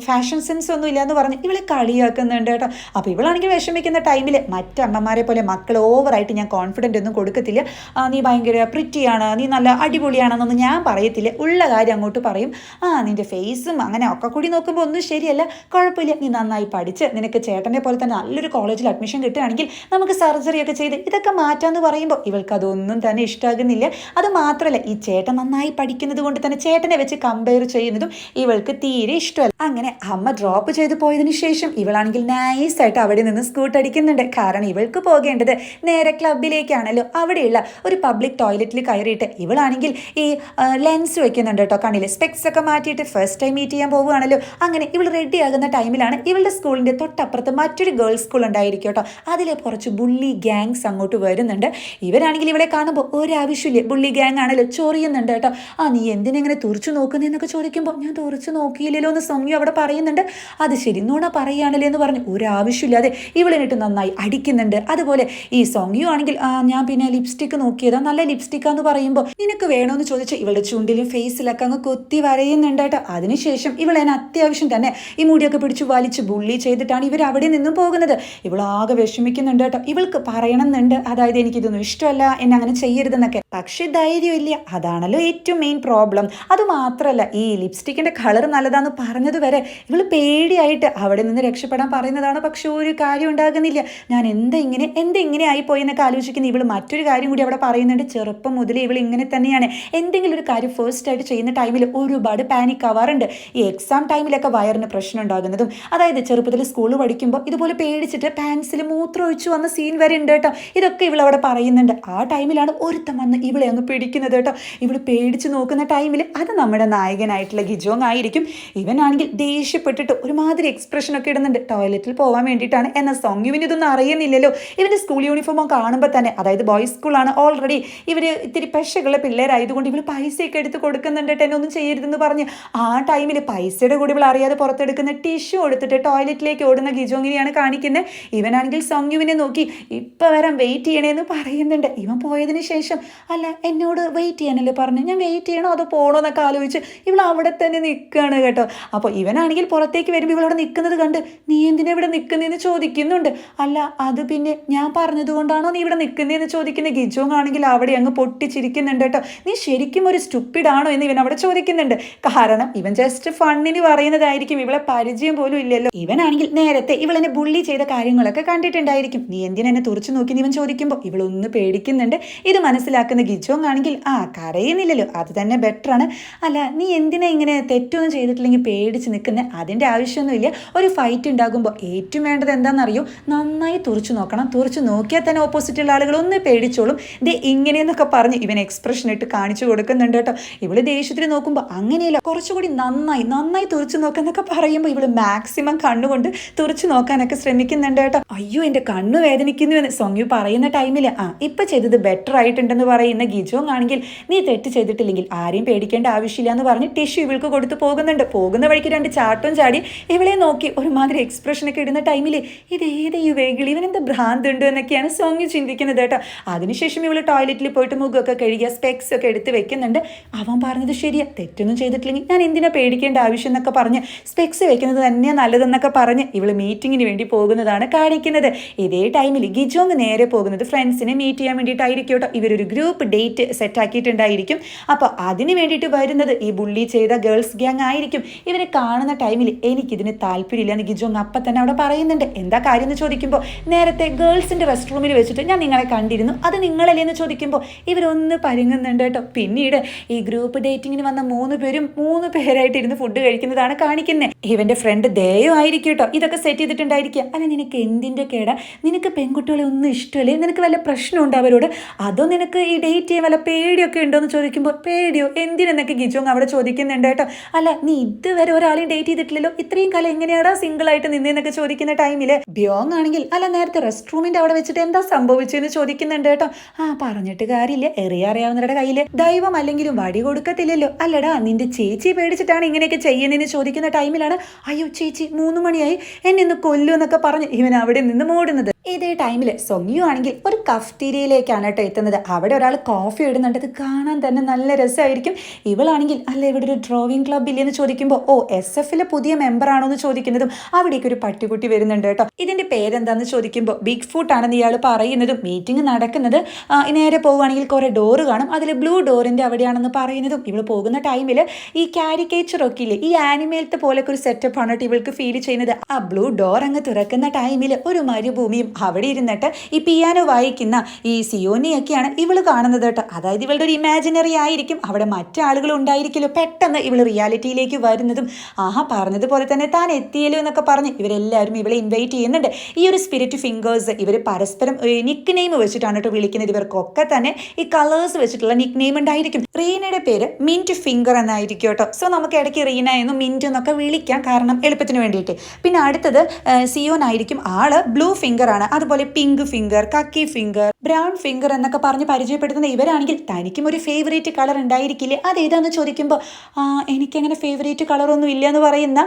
ഫാഷൻ സെൻസ് ഒന്നും ഇല്ലയെന്ന് പറഞ്ഞ് ഇവളെ കളിയാക്കുന്നുണ്ട് കേട്ടോ. അപ്പോൾ ഇവളാണെങ്കിൽ വിഷമിക്കുന്ന ടൈമിൽ മറ്റമ്മമാരെ പോലെ മക്കൾ ഓവറായിട്ട് ഞാൻ കോൺഫിഡന്റ് ഒന്നും കൊടുക്കത്തില്ല. നീ ഭയങ്കര പ്രിറ്റിയാണ് നീ നല്ല അടിപൊളിയാണെന്നൊന്നും ഞാൻ പറയത്തില്ല. ഉള്ള കാര്യം അങ്ങോട്ട് പറയും. ആ നിന്റെ ഫേസും അങ്ങനെ ഒക്കെ കൂടി നോക്കുമ്പോൾ ഒന്നും ശരിയല്ല. കുഴപ്പമില്ല നീ നന്നായി പഠിച്ച് നിനക്ക് ചേട്ടനെ പോലെ തന്നെ നല്ലൊരു കോളേജിൽ അഡ്മിഷൻ കിട്ടുകയാണെങ്കിൽ നമുക്ക് സർജറി ഒക്കെ ചെയ്ത് ഇതൊക്കെ മാറ്റാമെന്ന് പറയുമ്പോൾ ഇവൾക്ക് അതൊന്നും തന്നെ ഇഷ്ടമാകുന്നില്ല അത് മാത്രമല്ല ഈ ചേട്ടൻ നന്നായി പഠിക്കുന്നത് കൊണ്ട് തന്നെ ചേട്ടനെ വെച്ച് കമ്പയർ ചെയ്യുന്നതും ഇവൾക്ക് തീരെ ഇഷ്ടമല്ല. അങ്ങനെ അമ്മ ഡ്രോപ്പ് ചെയ്തു പോയതിനു ശേഷം ഇവളാണെങ്കിൽ നൈസായിട്ട് അവിടെ നിന്ന് സ്കൂട്ട് അടിക്കുന്നുണ്ട്. കാരണം ഇവൾക്ക് പോകേണ്ടത് നേരെ ക്ലബിലേക്കാണല്ലോ അവിടെയുള്ള ഒരു പബ്ലിക് ടോയ്ലറ്റിൽ കയറിയിട്ട് ഇവളാണെങ്കിൽ ഈ ലെൻസ് വെക്കുന്നുണ്ട് കേട്ടോ കണ്ണിൽ സ്പെക്സ് ഒക്കെ മാറ്റിയിട്ട് ഫസ്റ്റ് ടൈം മീറ്റ് ചെയ്യാൻ പോവുകയാണല്ലോ. അങ്ങനെ ഇവൾ റെഡി ആകുന്ന ടൈമിലാണ് ഇവളുടെ സ്കൂളിന്റെ തൊട്ടപ്പുറത്ത് മറ്റൊരു ഗേൾസ് സ്കൂൾ ഉണ്ടായിരിക്കും കേട്ടോ. അതിലെ കുറച്ച് ബുള്ളി ഗ്യാങ്സ് അങ്ങോട്ട് വരുന്നുണ്ട്. ഇവരാണെങ്കിൽ ഇവളെ കാണുമ്പോൾ ഒരാവശ്യമില്ല. ബുള്ളി ഗ്യാങ് ആണല്ലോ ചൊറിയുന്നുണ്ട് കേട്ടോ. ആ നീ എന്തിനെങ്ങനെ തുറച്ചു നോക്കുന്നതെന്നൊക്കെ ചോദിക്കുമ്പോൾ ഞാൻ തുറച്ചു നോക്കിയില്ലല്ലോ എന്ന് സൗമ്യ അവിടെ പറയുന്നുണ്ട്. അത് ശരി നുണ പറയുകയാണല്ലേ എന്ന് പറഞ്ഞു. ഒരാവശ്യമില്ലാതെ ഇവളിനിട്ട് നന്നായി അടിക്കുന്നുണ്ട്. അതുപോലെ ഈ സോങ്യു ആണെങ്കിൽ ഞാൻ പിന്നെ ലിപ്സ്റ്റിക്ക് നോക്കിയതാ നല്ല ലിപ്സ്റ്റിക്കാന്ന് പറയുമ്പോൾ നിനക്ക് വേണമെന്ന് ചോദിച്ചാൽ ഇവളുടെ ചുണ്ടിലും ഫേസിലൊക്കെ അങ്ങ് കൊത്തി വരയുന്നുണ്ട് കേട്ടോ. അതിനുശേഷം ഇവളെന്നെ അത്യാവശ്യം തന്നെ ഈ മുടിയൊക്കെ പിടിച്ച് വലിച്ച് ബുള്ളി ചെയ്തിട്ടാണ് ഇവർ അവിടെ നിന്നും പോകുന്നത്. ഇവളാകെ വിഷമിക്കുന്നുണ്ട് കേട്ടോ. ഇവൾക്ക് പറയണമെന്നുണ്ട്. അതായത് എനിക്കിതൊന്നും ഇഷ്ടമല്ല. എന്നെ അങ്ങനെ ചെയ്യരുതെന്നൊക്കെ. പക്ഷെ ധൈര്യമില്ല. അതാണല്ലോ ഏറ്റവും മെയിൻ പ്രോബ്ലം അത് മാത്രമല്ല ഈ ലിപ്സ്റ്റിക്കിന്റെ കളർ നല്ലതാണെന്ന് പറഞ്ഞത് വരെ പേടിയായിട്ട് അവിടെ നിന്ന് രക്ഷപ്പെടാൻ പറയുന്നതാണ്. പക്ഷേ ഒരു കാര്യം ഉണ്ടാകുന്നില്ല. ഞാൻ എന്താ ഇങ്ങനെ എന്താ ഇങ്ങനെ ആയിപ്പോയി എന്നൊക്കെ ആലോചിക്കുന്ന. ഇവൾ മറ്റൊരു കാര്യം കൂടി അവിടെ പറയുന്നുണ്ട്. ചെറുപ്പം മുതൽ ഇവൾ ഇങ്ങനെ തന്നെയാണ്. എന്തെങ്കിലും ഒരു കാര്യം ഫസ്റ്റ് ആയിട്ട് ചെയ്യുന്ന ടൈമിൽ ഒരുപാട് പാനിക് ആവാറുണ്ട്. ഈ എക്സാം ടൈമിലൊക്കെ വയറിന് പ്രശ്നം ഉണ്ടാകുന്നതും അതായത് ചെറുപ്പത്തിൽ സ്കൂളിൽ പഠിക്കുമ്പോൾ ഇതുപോലെ പേടിച്ചിട്ട് പാൻസിൽ മൂത്രം ഒഴിച്ചു വന്ന സീൻ വരെ ഉണ്ട് കേട്ടോ. ഇതൊക്കെ ഇവൾ അവിടെ പറയുന്നുണ്ട്. ആ ടൈമിലാണ് ഒരുത്തം വന്ന് ഇവളെ അങ്ങ് പിടിക്കുന്നത് കേട്ടോ. ഇവൾ പേടിച്ച് നോക്കുന്ന ടൈമിൽ അത് നമ്മുടെ നായകനായിട്ടുള്ള ഗിജോങ് ആയിരിക്കും. ഇവനാണെങ്കിൽ ദേഷ്യപ്പെട്ടിട്ട് ഒരുമാതിരി എക്സ്പ്രഷൻ ഒക്കെ ഇടുന്നുണ്ട്. ടോയ്ലറ്റിൽ പോകാൻ വേണ്ടിയിട്ടാണ് എന്ന സോങ് സോങ്യുവിന് ഇതൊന്നും അറിയുന്നില്ലല്ലോ. ഇവന്റെ സ്കൂൾ യൂണിഫോമോ കാണുമ്പോൾ തന്നെ അതായത് ബോയ്സ് സ്കൂളാണ് ഓൾറെഡി ഇവർ ഇത്തിരി പെശകുള്ള പിള്ളേരായതുകൊണ്ട് ഇവൾ പൈസയൊക്കെ എടുത്ത് കൊടുക്കുന്നുണ്ട് കേട്ടോ ഒന്നും ചെയ്യരുതെന്ന് പറഞ്ഞ്. ആ ടൈമിൽ പൈസയുടെ കൂടി ഇവൾ അറിയാതെ പുറത്തെടുക്കുന്ന ടിഷ്യൂ എടുത്തിട്ട് ടോയ്ലറ്റിലേക്ക് ഓടുന്ന ഗിജോങ്ങിനെയാണ് കാണിക്കുന്നത് ഇവനാണെങ്കിൽ സോങ്യുവിനെ നോക്കി ഇപ്പം വരാൻ വെയിറ്റ് ചെയ്യണേന്ന് പറയുന്നുണ്ട്. ഇവൻ പോയതിന് ശേഷം അല്ല എന്നോട് വെയിറ്റ് ചെയ്യാനല്ലേ പറഞ്ഞു? ഞാൻ വെയിറ്റ് ചെയ്യണോ? അതോ പോകണോ എന്നൊക്കെ ആലോചിച്ച് ഇവൾ അവിടെ തന്നെ നിൽക്കുകയാണ് കേട്ടോ. അപ്പോൾ ഇവനാണെങ്കിൽ പുറത്തേക്ക് വരുമ്പോൾ ഇവളവിടെ നിൽക്കുന്നത് കണ്ട് നീ എന്തിനാ ഇവിടെ നിൽക്കുന്നതെന്ന് ചോദിക്കുന്നുണ്ട്. അല്ല അത് പിന്നെ ഞാൻ പറഞ്ഞതുകൊണ്ടാണോ നീ ഇവിടെ നിൽക്കുന്നതെന്ന് ചോദിക്കുന്ന? ഗിജോങ് ആണെങ്കിൽ അവിടെ അങ്ങ് പൊട്ടിച്ചിരിക്കുന്നുണ്ട് കേട്ടോ. നീ ശരിക്കും ഒരു സ്റ്റുപ്പിഡാണോ? എന്ന് ഇവൻ അവിടെ ചോദിക്കുന്നുണ്ട്. കാരണം ഇവൻ ജസ്റ്റ് ഫണ്ണിന് പറയുന്നതായിരിക്കും. ഇവളെ പരിചയം പോലും ഇല്ലല്ലോ. ഇവനാണെങ്കിൽ നേരത്തെ ഇവളെന്നെ ബുള്ളി ചെയ്ത കാര്യങ്ങളൊക്കെ കണ്ടിട്ടുണ്ടായിരിക്കും. നീ എന്തിനെന്നെ തുറച്ചു നോക്കി? നീ ഇവൻ ചോദിക്കുമ്പോൾ ഇവളൊന്ന് പേടിക്കുന്നുണ്ട്. ഇത് മനസ്സിലാക്കുന്ന ഗിജോങ് ആണെങ്കിൽ ആ കരയുന്നില്ലല്ലോ. അത് തന്നെ ബെറ്റർ ആണ്. അല്ല നീ എന്തിനാ ഇങ്ങനെ തെറ്റൊന്നും ചെയ്തിട്ടില്ലെങ്കിൽ പേടിച്ച് നിൽക്കുന്നത് അതിന്റെ ആവശ്യമൊന്നുമില്ല. ഒരു ഫൈറ്റ് ഉണ്ടാകുമ്പോൾ ഏറ്റവും വേണ്ടത് എന്താണെന്നറിയോ? നന്നായി തുറച്ചു നോക്കണം. തുറച്ചു നോക്കിയാൽ തന്നെ ഓപ്പോസിറ്റുള്ള ആളുകൾ ഒന്ന് പേടിച്ചോളും. ദേ ഇങ്ങനെയെന്നൊക്കെ പറഞ്ഞ് ഇവൻ എക്സ്പ്രഷൻ ഇട്ട് കാണിച്ചു കൊടുക്കുന്നുണ്ട് കേട്ടോ. ഇവൾ ദേഷ്യത്തിൽ നോക്കുമ്പോൾ അങ്ങനെയല്ല കുറച്ചുകൂടി നന്നായി നന്നായി തുറച്ചു നോക്കുന്നൊക്കെ പറയുമ്പോൾ ഇവൾ മാക്സിമം കണ്ണുകൊണ്ട് തുറച്ചു നോക്കാനൊക്കെ ശ്രമിക്കുന്നുണ്ട് കേട്ടോ. അയ്യോ എന്റെ കണ്ണു വേദനിക്കുന്നു എന്ന് സോങ്യു പറയുന്ന ടൈമിൽ ആ ഇപ്പം ചെയ്തത് ബെറ്റർ ആയിട്ടുണ്ടെന്ന് പറയുന്ന ഗിജോങ് ആണെങ്കിൽ നീ തെറ്റ് ചെയ്തിട്ടില്ലെങ്കിൽ ആരെയും പേടിക്കേണ്ട ആവശ്യമില്ല എന്ന് പറഞ്ഞ് ടിഷ്യൂ ഇവൾക്ക് കൊടുത്ത് പോകുന്നുണ്ട്. പോകുന്ന വഴിക്ക് രണ്ട് ചാട്ടം ചാടി ഇവളെ നോക്കി ഒരുമാതിരി എക്സ്പ്രഷനൊക്കെ ഇടുന്ന ടൈമിൽ ഇത് ഏത് ഈ വേഗിളി ഇവനെന്ത് ഭ്രാന്തുണ്ട് എന്നൊക്കെയാണ് സോങ്യു ചിന്തിക്കുന്നത് കേട്ടോ. അതിനുശേഷം ഇവൾ ടോയ്ലറ്റിൽ പോയിട്ട് മുഖമൊക്കെ കഴുകിയ സ്പെക്സ് ഒക്കെ എടുത്ത് വെക്കുന്നുണ്ട്. അവൻ പറഞ്ഞത് ശരിയാ. തെറ്റൊന്നും ചെയ്തിട്ടില്ലെങ്കിൽ ഞാൻ എന്തിനാ പേടിക്കേണ്ട ആവശ്യം എന്നൊക്കെ പറഞ്ഞ് സ്പെക്സ് വെക്കുന്നത് തന്നെയാണ് നല്ലതെന്നൊക്കെ പറഞ്ഞ് ഇവൾ മീറ്റിങ്ങിന് വേണ്ടി പോകുന്നതാണ് കാണിക്കുന്നത്. ഇതേ ടൈമിൽ ഗിജോങ് നേരെ പോകുന്നത് ഫ്രണ്ട്സിനെ മീറ്റ് ചെയ്യാൻ വേണ്ടിയിട്ടായിരിക്കും കേട്ടോ. ഇവരൊരു ഗ്രൂപ്പ് ഡേറ്റ് സെറ്റ് ആക്കിയിട്ടുണ്ടായിരിക്കും. അപ്പോൾ അതിന് വേണ്ടിയിട്ട് വരുന്നത് ഈ ബുള്ളി ചെയ്ത ഗേൾസ് ഗ്യാങ് ആയിരിക്കും. ഇവരെ കാണുന്ന ടൈമിൽ എനിക്കിതിന് താല്പര്യമില്ല എന്ന് ഗിജോങ് അപ്പം തന്നെ അവിടെ പറയുന്നുണ്ട്. എന്താ കാര്യം എന്ന് ചോദിക്കുമ്പോൾ നേരത്തെ ഗേൾസിന്റെ റെസ്റ്റ് റൂമിൽ വെച്ചിട്ട് ഞാൻ നിങ്ങളെ കണ്ടിരുന്നു. അത് നിങ്ങളല്ലേ എന്ന് ചോദിക്കുമ്പോൾ ഇവരൊന്ന് പരുങ്ങുന്നുണ്ട് കേട്ടോ. പിന്നീട് ഈ ഗ്രൂപ്പ് ഡേറ്റിങ്ങിന് വന്ന മൂന്ന് പേരും മൂന്ന് പേരായിട്ട് ഇരുന്ന് ഫുഡ് കഴിക്കുന്നതാണ് കാണിക്കുന്നത് ഇവന്റെ ഫ്രണ്ട് ദയോ ആയിരിക്കും കേട്ടോ. ഇതൊക്കെ സെറ്റ് ചെയ്തിട്ടുണ്ടായിരിക്കുക. അല്ല നിനക്ക് എന്തിന്റെ കേടാ? നിനക്ക് പെൺകുട്ടികളെ ഒന്നും ഇഷ്ടമല്ലേ? നിനക്ക് വല്ല പ്രശ്നമുണ്ട് അവരോട്? അതോ നിനക്ക് ഈ ഡേറ്റ് ചെയ്യാൻ വല്ല പേടിയൊക്കെ ഉണ്ടോ എന്ന് ചോദിക്കുമ്പോൾ പേടിയോ? എന്തിനെന്നൊക്കെ ഗിജോങ് അവിടെ ചോദിക്കുന്നുണ്ട് കേട്ടോ. അല്ല നീ ഇതുവരെ ഒരാളെയും ഡേറ്റ് ചെയ്തിട്ടില്ലല്ലോ? ഇത്രയും കാലം എങ്ങനെയാടാ സിംഗിൾ ആയിട്ട് നിന്നേന്നൊക്കെ ചോദിക്കുന്ന ടൈമിൽ ബ്യോങ് ആണെങ്കിൽ അല്ല നേരത്തെ റെസ്റ്റ് റൂമിന്റെ അവിടെ വെച്ചിട്ട് എന്താ സംഭവിച്ചെന്ന് ചോദിക്കുന്നുണ്ട് കേട്ടോ. ആ പറഞ്ഞിട്ട് കാര്യമില്ല. എറിയ അറിയാവുന്നവരുടെ കയ്യിൽ ദൈവം അല്ലെങ്കിലും വടി കൊടുക്കത്തില്ലല്ലോ. അല്ലടാ നിന്റെ ചേച്ചി പേടിച്ചിട്ടാണ് ഇങ്ങനെയൊക്കെ ചെയ്യുന്നതെന്ന് ചോദിക്കുന്ന ടൈമിലാണ് അയ്യോ ചേച്ചി മൂന്ന് മണിയായി. എന്നെ ഇന്ന് കൊല്ലു എന്നൊക്കെ പറഞ്ഞ് ഇവൻ അവിടെ നിന്ന് മൂടുന്നത്. ഇതേ ടൈമിൽ സൊങ്ങിയു ആണെങ്കിൽ ഒരു കഫ്റ്റീരിയയിലേക്കാണ് കേട്ടോ എത്തുന്നത്. അവിടെ ഒരാൾ കോഫി ഇടുന്നുണ്ട്. അത് കാണാൻ തന്നെ നല്ല രസമായിരിക്കും. ഇവളാണെങ്കിൽ അല്ല ഇവിടെ ഒരു ഡ്രോയിങ് ക്ലബ് ഇല്ലെന്ന് ചോദിക്കുമ്പോൾ ഓ എസ് എഫിലെ പുതിയ മെമ്പർ ആണോ എന്ന് ചോദിക്കുന്നതും അവിടേക്ക് ഒരു പട്ടിക്കുട്ടി വരുന്നുണ്ട് കേട്ടോ. ഇതിന്റെ പേരെന്താന്ന് ചോദിക്കുമ്പോൾ ബിഗ് ഫുട്ട് ആണെന്ന് ഇയാൾ പറയുന്നതും മീറ്റിംഗ് നടക്കുന്നത് നേരെ പോവുകയാണെങ്കിൽ കുറേ ഡോറ് കാണും. അതിൽ ബ്ലൂ ഡോറിന്റെ അവിടെയാണെന്ന് പറയുന്നതും ഇവൾ പോകുന്ന ടൈമിൽ ഈ കാരിക്കേച്ചർ ഒക്കെ ഇല്ലേ ഈ ആനിമേലത്തെ പോലൊക്കെ ഒരു സെറ്റപ്പ് ആണ് കേട്ടോ ഇവൾക്ക് ഫീൽ ചെയ്യുന്നത്. ആ ബ്ലൂ ഡോർ അങ്ങ് തുറക്കുന്ന ടൈമിൽ ഒരു മരുഭൂമിയും അവിടെ ഇരുന്നിട്ട് ഈ പിയാനോ വായിക്കുന്ന ഈ സിയോനിയൊക്കെയാണ് ഇവൾ കാണുന്നത് കേട്ടോ. അതായത് ഇവളുടെ ഒരു ഇമാജിനറി ആയിരിക്കും. അവിടെ മറ്റാളുകൾ ഉണ്ടായിരിക്കലോ പെട്ടെന്ന് ഇവൾ റിയാലിറ്റിയിലേക്ക് വരുന്നതും ആഹാ പറഞ്ഞതുപോലെ തന്നെ താൻ എത്തിയല്ലോ എന്നൊക്കെ പറഞ്ഞ് ഇവരെല്ലാവരും ഇവളെ ഇൻവൈറ്റ് ചെയ്യുന്നുണ്ട്. ഈ ഒരു സ്പിരിറ്റ് ഫിംഗേഴ്സ് ഇവർ പരസ്പരം നിക്ക് നെയിം വെച്ചിട്ടാണ് കേട്ടോ വിളിക്കുന്നത്. ഇവർക്കൊക്കെ തന്നെ ഈ കളേഴ്സ് വെച്ചിട്ടുള്ള നിക്ക് നെയിം ഉണ്ടായിരിക്കും. റീനയുടെ പേര് മിന്റ് ഫിംഗർ എന്നായിരിക്കും കേട്ടോ. സോ നമുക്ക് ഇടയ്ക്ക് റീന എന്നും മിന്റ് എന്നൊക്കെ വിളിക്കാം കാരണം എളുപ്പത്തിന് വേണ്ടിയിട്ട്. പിന്നെ അടുത്തത് സിയോൻ ആയിരിക്കും. ആൾ ബ്ലൂ ഫിംഗർ ആണ്. അതുപോലെ pink finger khaki finger brown finger എന്നൊക്കെ പറഞ്ഞ് പരിചയപ്പെടുത്തുന്ന ഇവരാണെങ്കിൽ തനിക്കും ഒരു ഫേവറേറ്റ് കളർ ഉണ്ടായിരിക്കില്ലേ? അതേതാന്ന് ചോദിക്കുമ്പോൾ എനിക്കങ്ങനെ ഫേവറേറ്റ് കളറൊന്നും ഇല്ല എന്ന് പറയുന്ന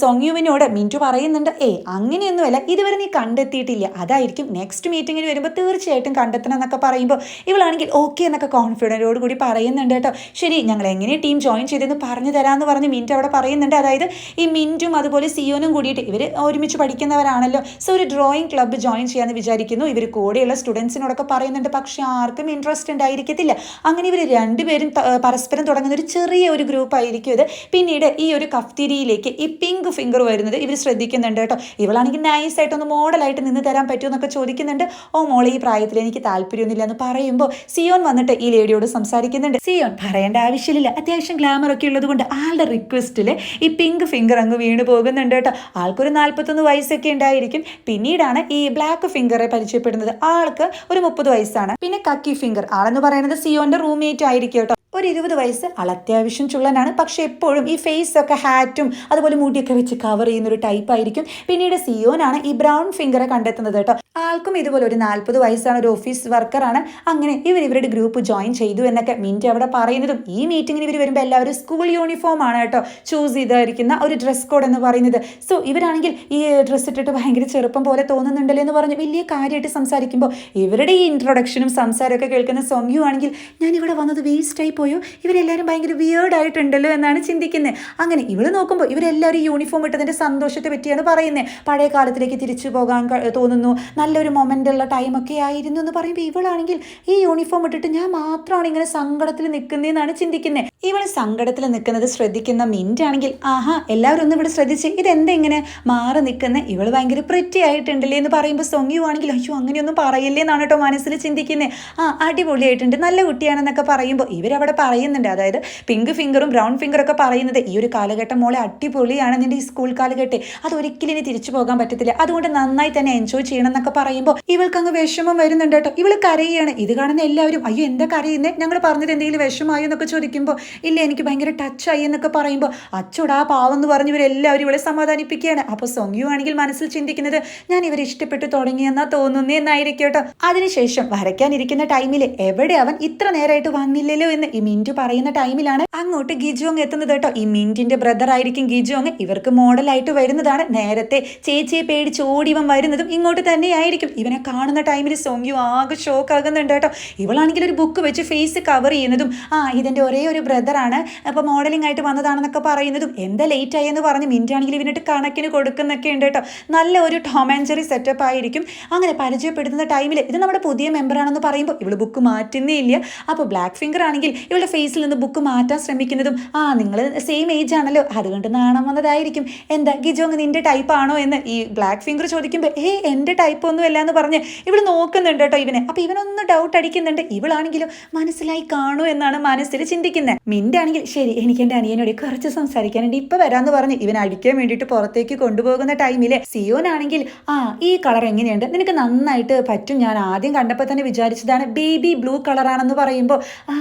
സോങ്യുവിനോട് മിന്റു പറയുന്നുണ്ട് ഏ അങ്ങനെയൊന്നുമല്ല ഇതുവരെ നീ കണ്ടെത്തിയിട്ടില്ല. അതായിരിക്കും നെക്സ്റ്റ് മീറ്റിങ്ങിന് വരുമ്പോൾ തീർച്ചയായിട്ടും കണ്ടെത്തണം എന്നൊക്കെ പറയുമ്പോൾ ഇവളാണെങ്കിൽ ഓക്കെ എന്നൊക്കെ കോൺഫിഡന്റോട് കൂടി പറയുന്നുണ്ട് കേട്ടോ. ശരി ഞങ്ങൾ എങ്ങനെ ടീം ജോയിൻ ചെയ്തെന്ന് പറഞ്ഞു തരാമെന്ന് പറഞ്ഞ് മിന്റ് അവിടെ പറയുന്നുണ്ട്. അതായത് ഈ മിന്റും അതുപോലെ സിയോനും കൂടിയിട്ട് ഇവർ ഒരുമിച്ച് പഠിക്കുന്നവരാണല്ലോ. സോ ഒരു ഡ്രോയിങ് ക്ലബ്ബ് ജോയിൻ ചെയ്യാമെന്ന് വിചാരിക്കുന്നു. ഇവർ കൂടെയുള്ള സ്റ്റുഡൻസിനോടൊക്കെ പറയുന്നുണ്ട് പക്ഷെ ആർക്കും ഇൻട്രസ്റ്റ് ഉണ്ടായിരിക്കത്തില്ല. അങ്ങനെ ഇവർ രണ്ടുപേരും പരസ്പരം തുടങ്ങുന്ന ഒരു ചെറിയ ഒരു ഗ്രൂപ്പ് ആയിരിക്കും ഇത്. പിന്നീട് ഈ ഒരു കഫ്തിരിയിലേക്ക് ഈ പിങ്ക് ഫിംഗർ വരുന്നത് ഇവർ ശ്രദ്ധിക്കുന്നുണ്ട് കേട്ടോ. ഇവളാണെങ്കിൽ നൈസ് ആയിട്ട് ഒന്ന് മോഡലായിട്ട് നിന്ന് തരാൻ പറ്റുമോ എന്നൊക്കെ ചോദിക്കുന്നുണ്ട്. ഓ മോളെ ഈ പ്രായത്തിൽ എനിക്ക് താല്പര്യമൊന്നുമില്ല എന്ന് പറയുമ്പോൾ സിയോൺ വന്നിട്ട് ഈ ലേഡിയോട് സംസാരിക്കുന്നുണ്ട്. സിയോൺ പറയേണ്ട ആവശ്യമില്ല. അത്യാവശ്യം ഗ്ലാമർ ഒക്കെ ഉള്ളത് കൊണ്ട് ആളുടെ റിക്വസ്റ്റിൽ ഈ പിങ്ക് ഫിംഗർ അങ്ങ് വീണ് പോകുന്നുണ്ട് കേട്ടോ. ആൾക്കൊരു നാൽപ്പത്തൊന്ന് വയസ്സൊക്കെ ഉണ്ടായിരിക്കും. പിന്നീടാണ് ഈ ബ്ലാക്ക് ഫിംഗറെ പരിചയപ്പെടുന്നത് ആൾക്ക് ഒരു മുപ്പത് വയസ്സാണ്. പിന്നെ കക്കി ഫിംഗർ ആളെന്ന് പറയുന്നത് സിയോന്റെ റൂംമേറ്റ് ആയിരിക്കും ഒരു ഇരുപത് വയസ്സ് ആൾ അത്യാവശ്യം ചുള്ളനാണ്. പക്ഷെ എപ്പോഴും ഈ ഫേസ് ഒക്കെ ഹാറ്റും അതുപോലെ മുടിയൊക്കെ വെച്ച് കവർ ചെയ്യുന്ന ഒരു ടൈപ്പ് ആയിരിക്കും. പിന്നീട് സിയോനാണ് ഈ ബ്രൗൺ ഫിംഗറെ കണ്ടെത്തുന്നത് കേട്ടോ. ആൾക്കും ഇതുപോലെ ഒരു നാൽപ്പത് വയസ്സാണ് ഒരു ഓഫീസ് വർക്കറാണ് അങ്ങനെ ഇവർ ഇവരുടെ ഗ്രൂപ്പ് ജോയിൻ ചെയ്തു എന്നൊക്കെ മിന്റ് അവിടെ പറയുന്നതും ഈ മീറ്റിങ്ങിന് ഇവർ വരുമ്പോൾ എല്ലാവരും സ്കൂൾ യൂണിഫോം ആണ് കേട്ടോ. ചൂസ് ചെയ്തിരിക്കുന്ന ഒരു ഡ്രസ് കോഡ് എന്ന് പറയുന്നത്. സോ ഇവരാണെങ്കിൽ ഈ ഡ്രസ്സ് ഇട്ടിട്ട് ഭയങ്കര ചെറുപ്പം പോലെ തോന്നുന്നുണ്ടല്ലോ എന്ന് പറഞ്ഞ് വലിയ കാര്യമായിട്ട് സംസാരിക്കുമ്പോൾ ഇവരുടെ ഈ ഇൻട്രൊഡക്ഷനും സംസാരമൊക്കെ കേൾക്കുന്ന സോങ്യു ആണെങ്കിൽ ഞാൻ ഇവിടെ വന്നത് വേസ്റ്റ് ആയി പോയോ? ഇവരെല്ലാവരും ഭയങ്കര വിയേർഡ് ആയിട്ടുണ്ടല്ലോ എന്നാണ് ചിന്തിക്കുന്നത് അങ്ങനെ ഇവൾ നോക്കുമ്പോൾ ഇവരെല്ലാവരും യൂണിഫോം ഇട്ടതിന്റെ സന്തോഷത്തെ പറ്റിയാണ് പറയുന്നത് പഴയ കാലത്തിലേക്ക് തിരിച്ചു പോകാൻ തോന്നുന്നു. നല്ലൊരു മൊമെന്റ് ഉള്ള ടൈമൊക്കെ ആയിരുന്നു എന്ന് പറയുമ്പോൾ ഇവളാണെങ്കിൽ ഈ യൂണിഫോം ഇട്ടിട്ട് ഞാൻ മാത്രമാണ് ഇങ്ങനെ സങ്കടത്തിൽ നിൽക്കുന്നതെന്നാണ് ചിന്തിക്കുന്നത് ഇവൾ സങ്കടത്തിൽ നിൽക്കുന്നത് ശ്രദ്ധിക്കുന്ന മിന്റ് ആണെങ്കിൽ ആഹാ എല്ലാവരും ഒന്ന് ഇവിടെ ശ്രദ്ധിച്ച്. ഇതെന്താ ഇങ്ങനെ മാറി നിൽക്കുന്നത് ഇവൾ ഭയങ്കര പ്രിറ്റി ആയിട്ടുണ്ടല്ലേ? എന്ന് പറയുമ്പോൾ സൊങ്ങിയു ആണെങ്കിൽ അയ്യോ അങ്ങനെയൊന്നും പറയില്ലേ എന്നാണ് കേട്ടോ മനസ്സിൽ ചിന്തിക്കുന്നത് ആ അടിപൊളിയായിട്ടുണ്ട്. നല്ല കുട്ടിയാണെന്നൊക്കെ പറയുമ്പോൾ ഇവരവിടെ പറയുന്നുണ്ട്. അതായത് പിങ്ക് ഫിംഗറും ബ്രൗൺ ഫിംഗറും ഒക്കെ പറയുന്നത് ഈ ഒരു കാലഘട്ടം മോളെ അടിപൊളിയാണ് നിന്റെ ഈ സ്കൂൾ കാലഘട്ടം. അതൊരിക്കലും ഇനി തിരിച്ചു പോകാൻ പറ്റത്തില്ല. അതുകൊണ്ട് നന്നായി തന്നെ എൻജോയ് ചെയ്യണം എന്നൊക്കെ പറയുമ്പോൾ ഇവൾക്ക് അങ്ങ് വിഷമം വരുന്നുണ്ട് കേട്ടോ. ഇവൾ കരയാണ്. ഇത് കാണുന്ന എല്ലാവരും അയ്യോ എന്താ കരയുന്നത് ഞങ്ങൾ പറഞ്ഞത് എന്തെങ്കിലും വിഷമായോ എന്നൊക്കെ ചോദിക്കുമ്പോൾ ഇല്ല എനിക്ക് ഭയങ്കര ടച്ചായി എന്നൊക്കെ പറയുമ്പോൾ അച്ചോടാ പാവം എന്ന് പറഞ്ഞ് ഇവരെല്ലാവരും ഇവളെ സമാധാനിപ്പിക്കുകയാണ്. അപ്പോൾ സൊങ്യു ആണെങ്കിൽ മനസ്സിൽ ചിന്തിക്കുന്നത് ഞാൻ ഇവരെ ഇഷ്ടപ്പെട്ടു തുടങ്ങിയെന്നാ തോന്നുന്നേ എന്നായിരിക്കും കേട്ടോ. അതിനുശേഷം വരയ്ക്കാനിരിക്കുന്ന ടൈമിൽ എവിടെ അവൻ ഇത്ര നേരമായിട്ട് വന്നില്ലല്ലോ എന്ന് മിന്റു പറയുന്ന ടൈമിലാണ് അങ്ങോട്ട് ഗിജോങ് എത്തുന്നത് കേട്ടോ. ഈ മിന്റിന്റെ ബ്രദർ ആയിരിക്കും ഗിജോങ് ഇവർക്ക് മോഡലായിട്ട് വരുന്നതാണ്. നേരത്തെ ചേച്ചിയെ പേടിച്ച് ഓടി വരുന്നതും ഇങ്ങോട്ട് തന്നെയായിരിക്കും. ഇവനെ കാണുന്ന ടൈമിൽ സോങ്യു ആകെ ഷോക്ക് ആകുന്നുണ്ട് കേട്ടോ. ഇവളാണെങ്കിൽ ഒരു ബുക്ക് വെച്ച് ഫേസ് കവർ ചെയ്യുന്നതും ആ ഇതിന്റെ ഒരേ ഒരു ബ്രദറാണ് അപ്പോൾ മോഡലിംഗ് ആയിട്ട് വന്നതാണെന്നൊക്കെ പറയുന്നതും എന്താ ലേറ്റ് ആയെന്ന് പറഞ്ഞ് മിന്റാണെങ്കിൽ ഇവനിട്ട് കണക്കിന് കൊടുക്കുന്നൊക്കെ ഉണ്ട് കേട്ടോ. നല്ല ഒരു ടോം സെറ്റപ്പ് ആയിരിക്കും. അങ്ങനെ പരിചയപ്പെടുത്തുന്ന ടൈമിൽ ഇത് നമ്മുടെ പുതിയ മെമ്പറാണെന്ന് പറയുമ്പോൾ ഇവൾ ബുക്ക് മാറ്റുന്നേ ഇല്ല. അപ്പോൾ ബ്ലാക്ക് ഫിംഗർ ആണെങ്കിൽ ഇവളുടെ ഫേസിൽ നിന്ന് ബുക്ക് മാറ്റാൻ ശ്രമിക്കുന്നതും ആ നിങ്ങൾ സെയിം ഏജ് ആണല്ലോ അതുകൊണ്ട് നാണം വന്നതായിരിക്കും. എന്താ ഗിജോങ് നിന്റെ ടൈപ്പ് ആണോ? എന്ന് ഈ ബ്ലാക്ക് ഫിംഗർ ചോദിക്കുമ്പോൾ ഹേ എന്റെ ടൈപ്പ് ഒന്നും അല്ല എന്ന് പറഞ്ഞ് ഇവൾ നോക്കുന്നുണ്ട് കേട്ടോ ഇവനെ. അപ്പോൾ ഇവനൊന്ന് ഡൗട്ട് അടിക്കുന്നുണ്ട് ഇവളാണെങ്കിലും മനസ്സിലായി കാണൂ എന്നാണ് മനസ്സിൽ ചിന്തിക്കുന്നത് മിന്റെ ആണെങ്കിൽ ശരി എനിക്ക് എന്റെ അനിയനോട് കുറച്ച് സംസാരിക്കാനുണ്ട് ഇപ്പൊ വരാന്ന് പറഞ്ഞ് ഇവൻ അടിക്കാൻ വേണ്ടിയിട്ട് പുറത്തേക്ക് കൊണ്ടുപോകുന്ന ടൈമിൽ സിയോനാണെങ്കിൽ ആ ഈ കളർ എങ്ങനെയുണ്ട്? നിനക്ക് നന്നായിട്ട് പറ്റും. ഞാൻ ആദ്യം കണ്ടപ്പോൾ തന്നെ വിചാരിച്ചതാണ് ബേബി ബ്ലൂ കളറാണെന്ന് പറയുമ്പോൾ ആ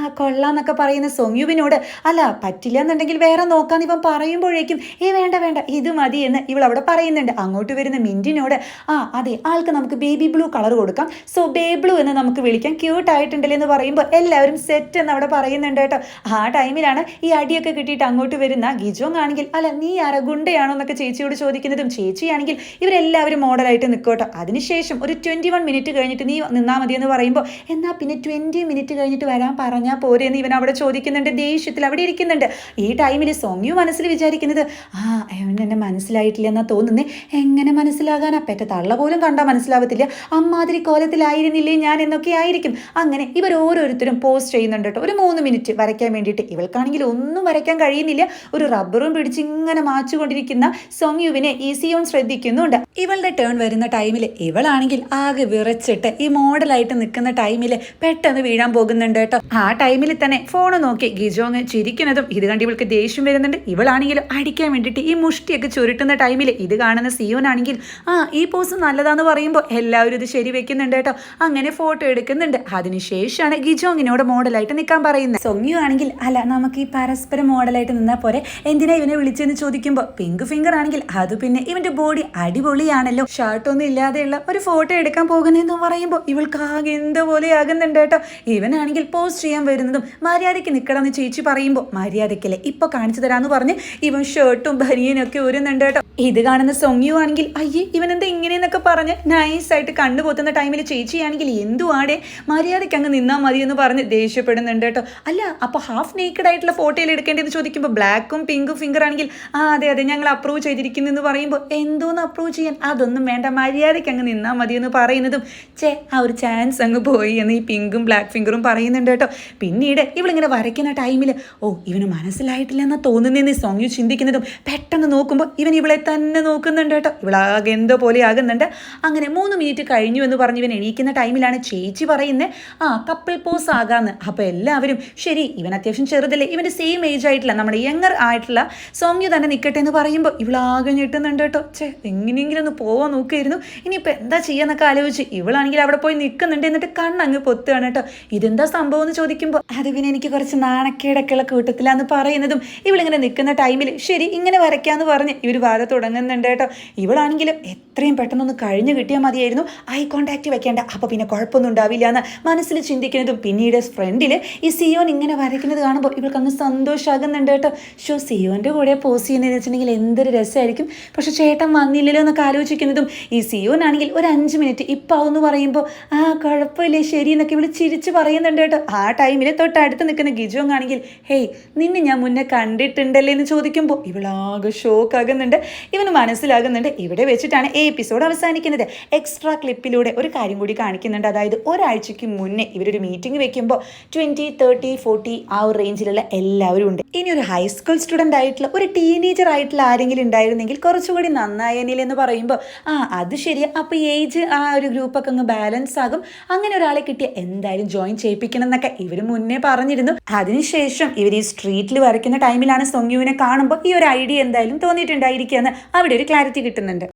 കൊള്ളാന്നൊക്കെ പറയുന്ന സൊമ്യുവിനോട് അല്ല പറ്റില്ല എന്നുണ്ടെങ്കിൽ വേറെ നോക്കാന്ന് ഇവൻ പറയുമ്പോഴേക്കും ഏ വേണ്ട വേണ്ട ഇത് മതി എന്ന് ഇവൾ അവിടെ പറയുന്നുണ്ട്. അങ്ങോട്ട് വരുന്ന മിന്റിനോട് ആ അതെ ആൾക്ക് നമുക്ക് ബേബി ബ്ലൂ കളർ കൊടുക്കാം. സോ ബേബി ബ്ലൂ എന്ന് നമുക്ക് വിളിക്കാം. ക്യൂട്ട് ആയിട്ടുണ്ടല്ലേ എന്ന് പറയുമ്പോൾ എല്ലാവരും സെറ്റ് എന്ന് അവിടെ പറയുന്നുണ്ട് കേട്ടോ. ആ ടൈമിലാണ് ഈ അടിയൊക്കെ കിട്ടിയിട്ട് അങ്ങോട്ട് വരുന്ന ഗിജോങ് ആണെങ്കിൽ അല്ല നീ ആരാ ഗുണ്ടയാണോ എന്നൊക്കെ ചേച്ചിയോട് ചോദിക്കുന്നതും ചേച്ചിയാണെങ്കിൽ ഇവരെല്ലാവരും മോഡലായിട്ട് നിൽക്കോട്ടോ അതിനുശേഷം ഒരു ട്വന്റി വൺ മിനിറ്റ് കഴിഞ്ഞിട്ട് നീ നിന്നാൽ മതി എന്ന് പറയുമ്പോൾ എന്നാൽ പിന്നെ ട്വന്റി മിനിറ്റ് കഴിഞ്ഞിട്ട് വരാൻ പറഞ്ഞാൽ പോരെ എന്ന് ഇവൻ അവിടെ ചോദിക്കുന്നുണ്ട് ദേഷ്യത്തിൽ അവിടെ ഇരിക്കുന്നുണ്ട്. ഈ ടൈമിൽ സോങ്യു മനസ്സിൽ വിചാരിക്കുന്നത് ആ അവൻ എന്നെ മനസ്സിലായിട്ടില്ല എന്നാ തോന്നുന്നേ. എങ്ങനെ മനസ്സിലാകാൻ അപ്പേറ്റ തള്ള പോലും കണ്ടാൽ മനസ്സിലാവത്തില്ല. അമ്മാതിരി കോലത്തിലായിരുന്നില്ലേ ഞാൻ എന്നൊക്കെ ആയിരിക്കും. അങ്ങനെ ഇവർ ഓരോരുത്തരും പോസ്റ്റ് ചെയ്യുന്നുണ്ട് കേട്ടോ. ഒരു മൂന്ന് മിനിറ്റ് വരയ്ക്കാൻ വേണ്ടിയിട്ട്. ഇവൾക്കാണെങ്കിൽ ഒന്നും വരയ്ക്കാൻ കഴിയുന്നില്ല. ഒരു റബ്ബറും പിടിച്ച് ഇങ്ങനെ മാച്ചുകൊണ്ടിരിക്കുന്ന സോങ്യുവിനെ ഈ സിയോൺ ശ്രദ്ധിക്കുന്നുണ്ട്. ഇവളുടെ ടേൺ വരുന്ന ടൈമിൽ ഇവളാണെങ്കിൽ ആകെ വിറച്ചിട്ട് ഈ മോഡലായിട്ട് നിൽക്കുന്ന ടൈമിൽ പെട്ടെന്ന് വീഴാൻ പോകുന്നുണ്ട് കേട്ടോ. ആ ടൈമിൽ തന്നെ ഫോൺ നോക്കി ഗിജോങ് ചിരിക്കുന്നതും ഇത് കണ്ട് ഇവൾക്ക് ദേഷ്യം വരുന്നുണ്ട്. ഇവളാണെങ്കിലും അടിക്കാൻ വേണ്ടിയിട്ട് ഈ മുഷ്ടിയൊക്കെ ചുരുട്ടുന്ന ടൈമിൽ ഇത് കാണുന്ന സിയോനാണെങ്കിൽ ആ ഈ പോസ് നല്ലതാന്ന് പറയുമ്പോൾ എല്ലാവരും ഇത് ശരി വെക്കുന്നുണ്ട് കേട്ടോ. അങ്ങനെ ഫോട്ടോ എടുക്കുന്നുണ്ട്. അതിനുശേഷമാണ് ഗിജോങ്ങിനോട് മോഡലായിട്ട് നിൽക്കാൻ പറയുന്നത്. സൊങ്യു ആണെങ്കിൽ അല്ല നമുക്ക് ഈ പരസ്പരം മോഡലായിട്ട് നിന്നാൽ പോരെ? എന്തിനാ ഇവനെ വിളിച്ചെന്ന് ചോദിക്കുമ്പോൾ പിങ്ക് ഫിംഗർ ആണെങ്കിൽ അത് പിന്നെ ഇവന്റെ ബോഡി അടിപൊളിയാണല്ലോ. ഷർട്ടൊന്നും ഇല്ലാതെയുള്ള ഒരു ഫോട്ടോ എടുക്കാൻ പോകുന്നതെന്ന് പറയുമ്പോൾ ഇവൾക്ക് ആകെ എന്തോ പോലെ ആകുന്നുണ്ട് കേട്ടോ. ഇവനാണെങ്കിൽ പോസ്റ്റ് ചെയ്യാൻ വരുന്നതും മര്യാദയ്ക്ക് നിൽക്കണമെന്ന് ചേച്ചി പറയുമ്പോൾ മര്യാദയ്ക്കല്ലേ ഇപ്പൊ കാണിച്ചു തരാന്ന് പറഞ്ഞ് ഇവൻ ഷർട്ടും ബനിയനൊക്കെ ഒക്കെ ഒരുന്നുണ്ട് കേട്ടോ. ഇത് കാണുന്ന സൊങ്യു ആണെങ്കിൽ അയ്യേ ഇവൻ എന്താ ഇങ്ങനെയെന്നൊക്കെ പറഞ്ഞ് നൈസായിട്ട് കണ്ടുപോത്തുന്ന ടൈമിൽ ചേച്ചിയാണെങ്കിൽ എന്തുവാടെ മര്യാദയ്ക്ക് അങ്ങ് നിന്നാൽ മതി എന്ന് പറഞ്ഞ് ദേഷ്യപ്പെടുന്നുണ്ട് കേട്ടോ. അല്ല അപ്പോൾ ഹാഫ് നേക്കഡ് ആയിട്ടുള്ള ഫോട്ടോയിൽ എടുക്കേണ്ടതെന്ന് ചോദിക്കുമ്പോൾ ബ്ലാക്കും പിങ്കും ഫിംഗർ ആണെങ്കിൽ ആ അതെ അതെ ഞങ്ങൾ അപ്രൂവ് ചെയ്തിരിക്കുന്നു എന്ന് പറയുമ്പോൾ എന്തോന്ന് അപ്രൂവ് ചെയ്യാൻ? അതൊന്നും വേണ്ട മര്യാദയ്ക്ക് അങ്ങ് നിന്നാൽ മതി എന്ന് പറയുന്നതും. ചേ ആ ഒരു ചാൻസ് അങ്ങ് പോയി എന്ന് ഈ പിങ്കും ബ്ലാക്ക് ഫിംഗറും പറയുന്നുണ്ട് കേട്ടോ. പിന്നീട് ഇവളിങ്ങനെ വരയ്ക്കുന്ന ടൈമിൽ ഓ ഇവന് മനസ്സിലായിട്ടില്ല എന്നാ തോന്നുന്നതെന്ന് സോങ്യു ചിന്തിക്കുന്നതും. പെട്ടെന്ന് നോക്കുമ്പോൾ ഇവൻ ഇവളെ തന്നെ നോക്കുന്നുണ്ട് കേട്ടോ. ഇവളാകെ എന്തോ പോലെ ആകുന്നുണ്ട്. അങ്ങനെ മൂന്ന് മിനിറ്റ് കഴിഞ്ഞു എന്ന് പറഞ്ഞ് ഇവൻ എണീക്കുന്ന ടൈമിലാണ് ചേച്ചി പറയുന്നത് ആ കപ്പിൾ പോസ് ആകാന്ന്. അപ്പോൾ എല്ലാവരും ശരി ഇവൻ അത്യാവശ്യം ചെറുതല്ലേ. ഇവന്റെ സെയിം ഏജ് ആയിട്ടില്ല. നമ്മുടെ യങ്ങർ ആയിട്ടുള്ള സോങ്യു തന്നെ നിൽക്കട്ടെ എന്ന് പറയുമ്പോൾ ഇവളാകെ ഞെട്ടുന്നുണ്ട് കേട്ടോ. ചേ എങ്ങനെയെങ്കിലും ഒന്ന് പോവാൻ നോക്കുമായിരുന്നു ഇനിയിപ്പോൾ എന്താ ചെയ്യാന്നൊക്കെ ആലോചിച്ച് ഇവളാണെങ്കിൽ അവിടെ പോയി നിൽക്കുന്നുണ്ട് എന്നിട്ട് കണ്ണങ്ങ് പൊത്തുകയാണ് കേട്ടോ. ഇതെന്താ സംഭവം എന്ന് ചോദിക്കുമ്പോൾ അത് പിന്നെ എനിക്ക് കുറച്ച് നാണക്കേടൊക്കെയുള്ള കൂട്ടത്തിലാന്ന് പറയുന്നതും ഇവളിങ്ങനെ നിൽക്കുന്ന ടൈമിൽ ശരി ഇങ്ങനെ വരയ്ക്കാന്ന് പറഞ്ഞ് ഇവർ വര തുടങ്ങുന്നുണ്ട് കേട്ടോ. ഇവളാണെങ്കിൽ എത്രയും പെട്ടെന്നൊന്ന് കഴിഞ്ഞു കിട്ടിയാൽ മതിയായിരുന്നു. ഐ കോണ്ടാക്ട് വെക്കേണ്ട. അപ്പോൾ പിന്നെ കുഴപ്പമൊന്നും ഉണ്ടാവില്ല എന്ന് മനസ്സിൽ ചിന്തിക്കുന്നതും പിന്നീട് ഫ്രണ്ടിൽ ഈ സിയോൻ ഇങ്ങനെ വരയ്ക്കുന്നത് കാണുമ്പോൾ ഇവൾക്ക് അങ്ങ് സന്തോഷമാകുന്നുണ്ട് കേട്ടോ. ഷോ സിയോന്റെ കൂടെ പോസ് ചെയ്യുന്നതെന്ന് വെച്ചിട്ടുണ്ടെങ്കിൽ എന്തൊരു രസമായിരിക്കും. പക്ഷെ ചേട്ടൻ വന്നില്ലല്ലോ എന്നൊക്കെ ആലോചിക്കുന്നതും ഈ സിയോനാണെങ്കിൽ ഒരു അഞ്ച് മിനിറ്റ് ഇപ്പം ആവുമെന്ന് പറയുമ്പോൾ ആ കുഴപ്പമില്ലേ ശരി എന്നൊക്കെ ഇവൾ ചിരിച്ച് പറയുന്നുണ്ട് കേട്ടോ. ആ ടൈമിൽ തൊട്ടടുത്ത് നിൽക്കുന്ന ഗിജോങ് ആണെങ്കിൽ ഹേയ് നിന്നെ ഞാൻ മുന്നേ കണ്ടിട്ടുണ്ടല്ലേ? എന്ന് ചോദിക്കുമ്പോൾ ഇവളാകെ ഷോക്ക് ആകുന്നുണ്ട് ഇവന് മനസ്സിലാകുന്നുണ്ട്. ഇവിടെ വെച്ചിട്ടാണ് ഈ എപ്പിസോഡ് അവസാനിക്കുന്നത്. എക്സ്ട്രാ ക്ലിപ്പിലൂടെ ഒരു കാര്യം കൂടി കാണിക്കുന്നുണ്ട്. അതായത് ഒരാഴ്ചയ്ക്ക് മുന്നേ ഇവരൊരു മീറ്റിംഗ് വെക്കുമ്പോൾ ട്വന്റി തേർട്ടി ഫോർട്ടി ആ ഒരു റേഞ്ചിലുള്ള എല്ലാവരും ഉണ്ട്. ഇനി ഒരു ഹൈസ്കൂൾ സ്റ്റുഡന്റ് ആയിട്ടുള്ള ഒരു ടീനേജർ ആയിട്ടുള്ള ആരെങ്കിലും ഉണ്ടായിരുന്നെങ്കിൽ കുറച്ചുകൂടി നന്നായനിൽ എന്ന് പറയുമ്പോൾ ആ അത് ശരിയാ. അപ്പോൾ ഏജ് ആ ഒരു ഗ്രൂപ്പൊക്കെ അങ്ങ് ബാലൻസ് ആകും. അങ്ങനെ ഒരാളെ കിട്ടിയ എന്തായാലും ജോയിൻ ചെയ്യിപ്പിക്കണം എന്നൊക്കെ ഇവർ മുന്നേ പറഞ്ഞിരുന്നു. അതിനുശേഷം ഇവർ ഈ സ്ട്രീറ്റിൽ വരയ്ക്കുന്ന ടൈമിലാണ് സൊങ്യുവിനെ കാണുമ്പോൾ ഈ ഒരു ഐഡിയ എന്തായാലും തോന്നിയിട്ടുണ്ടായിരിക്കുക എന്ന് അവിടെ ഒരു ക്ലാരിറ്റി കിട്ടുന്നുണ്ട്.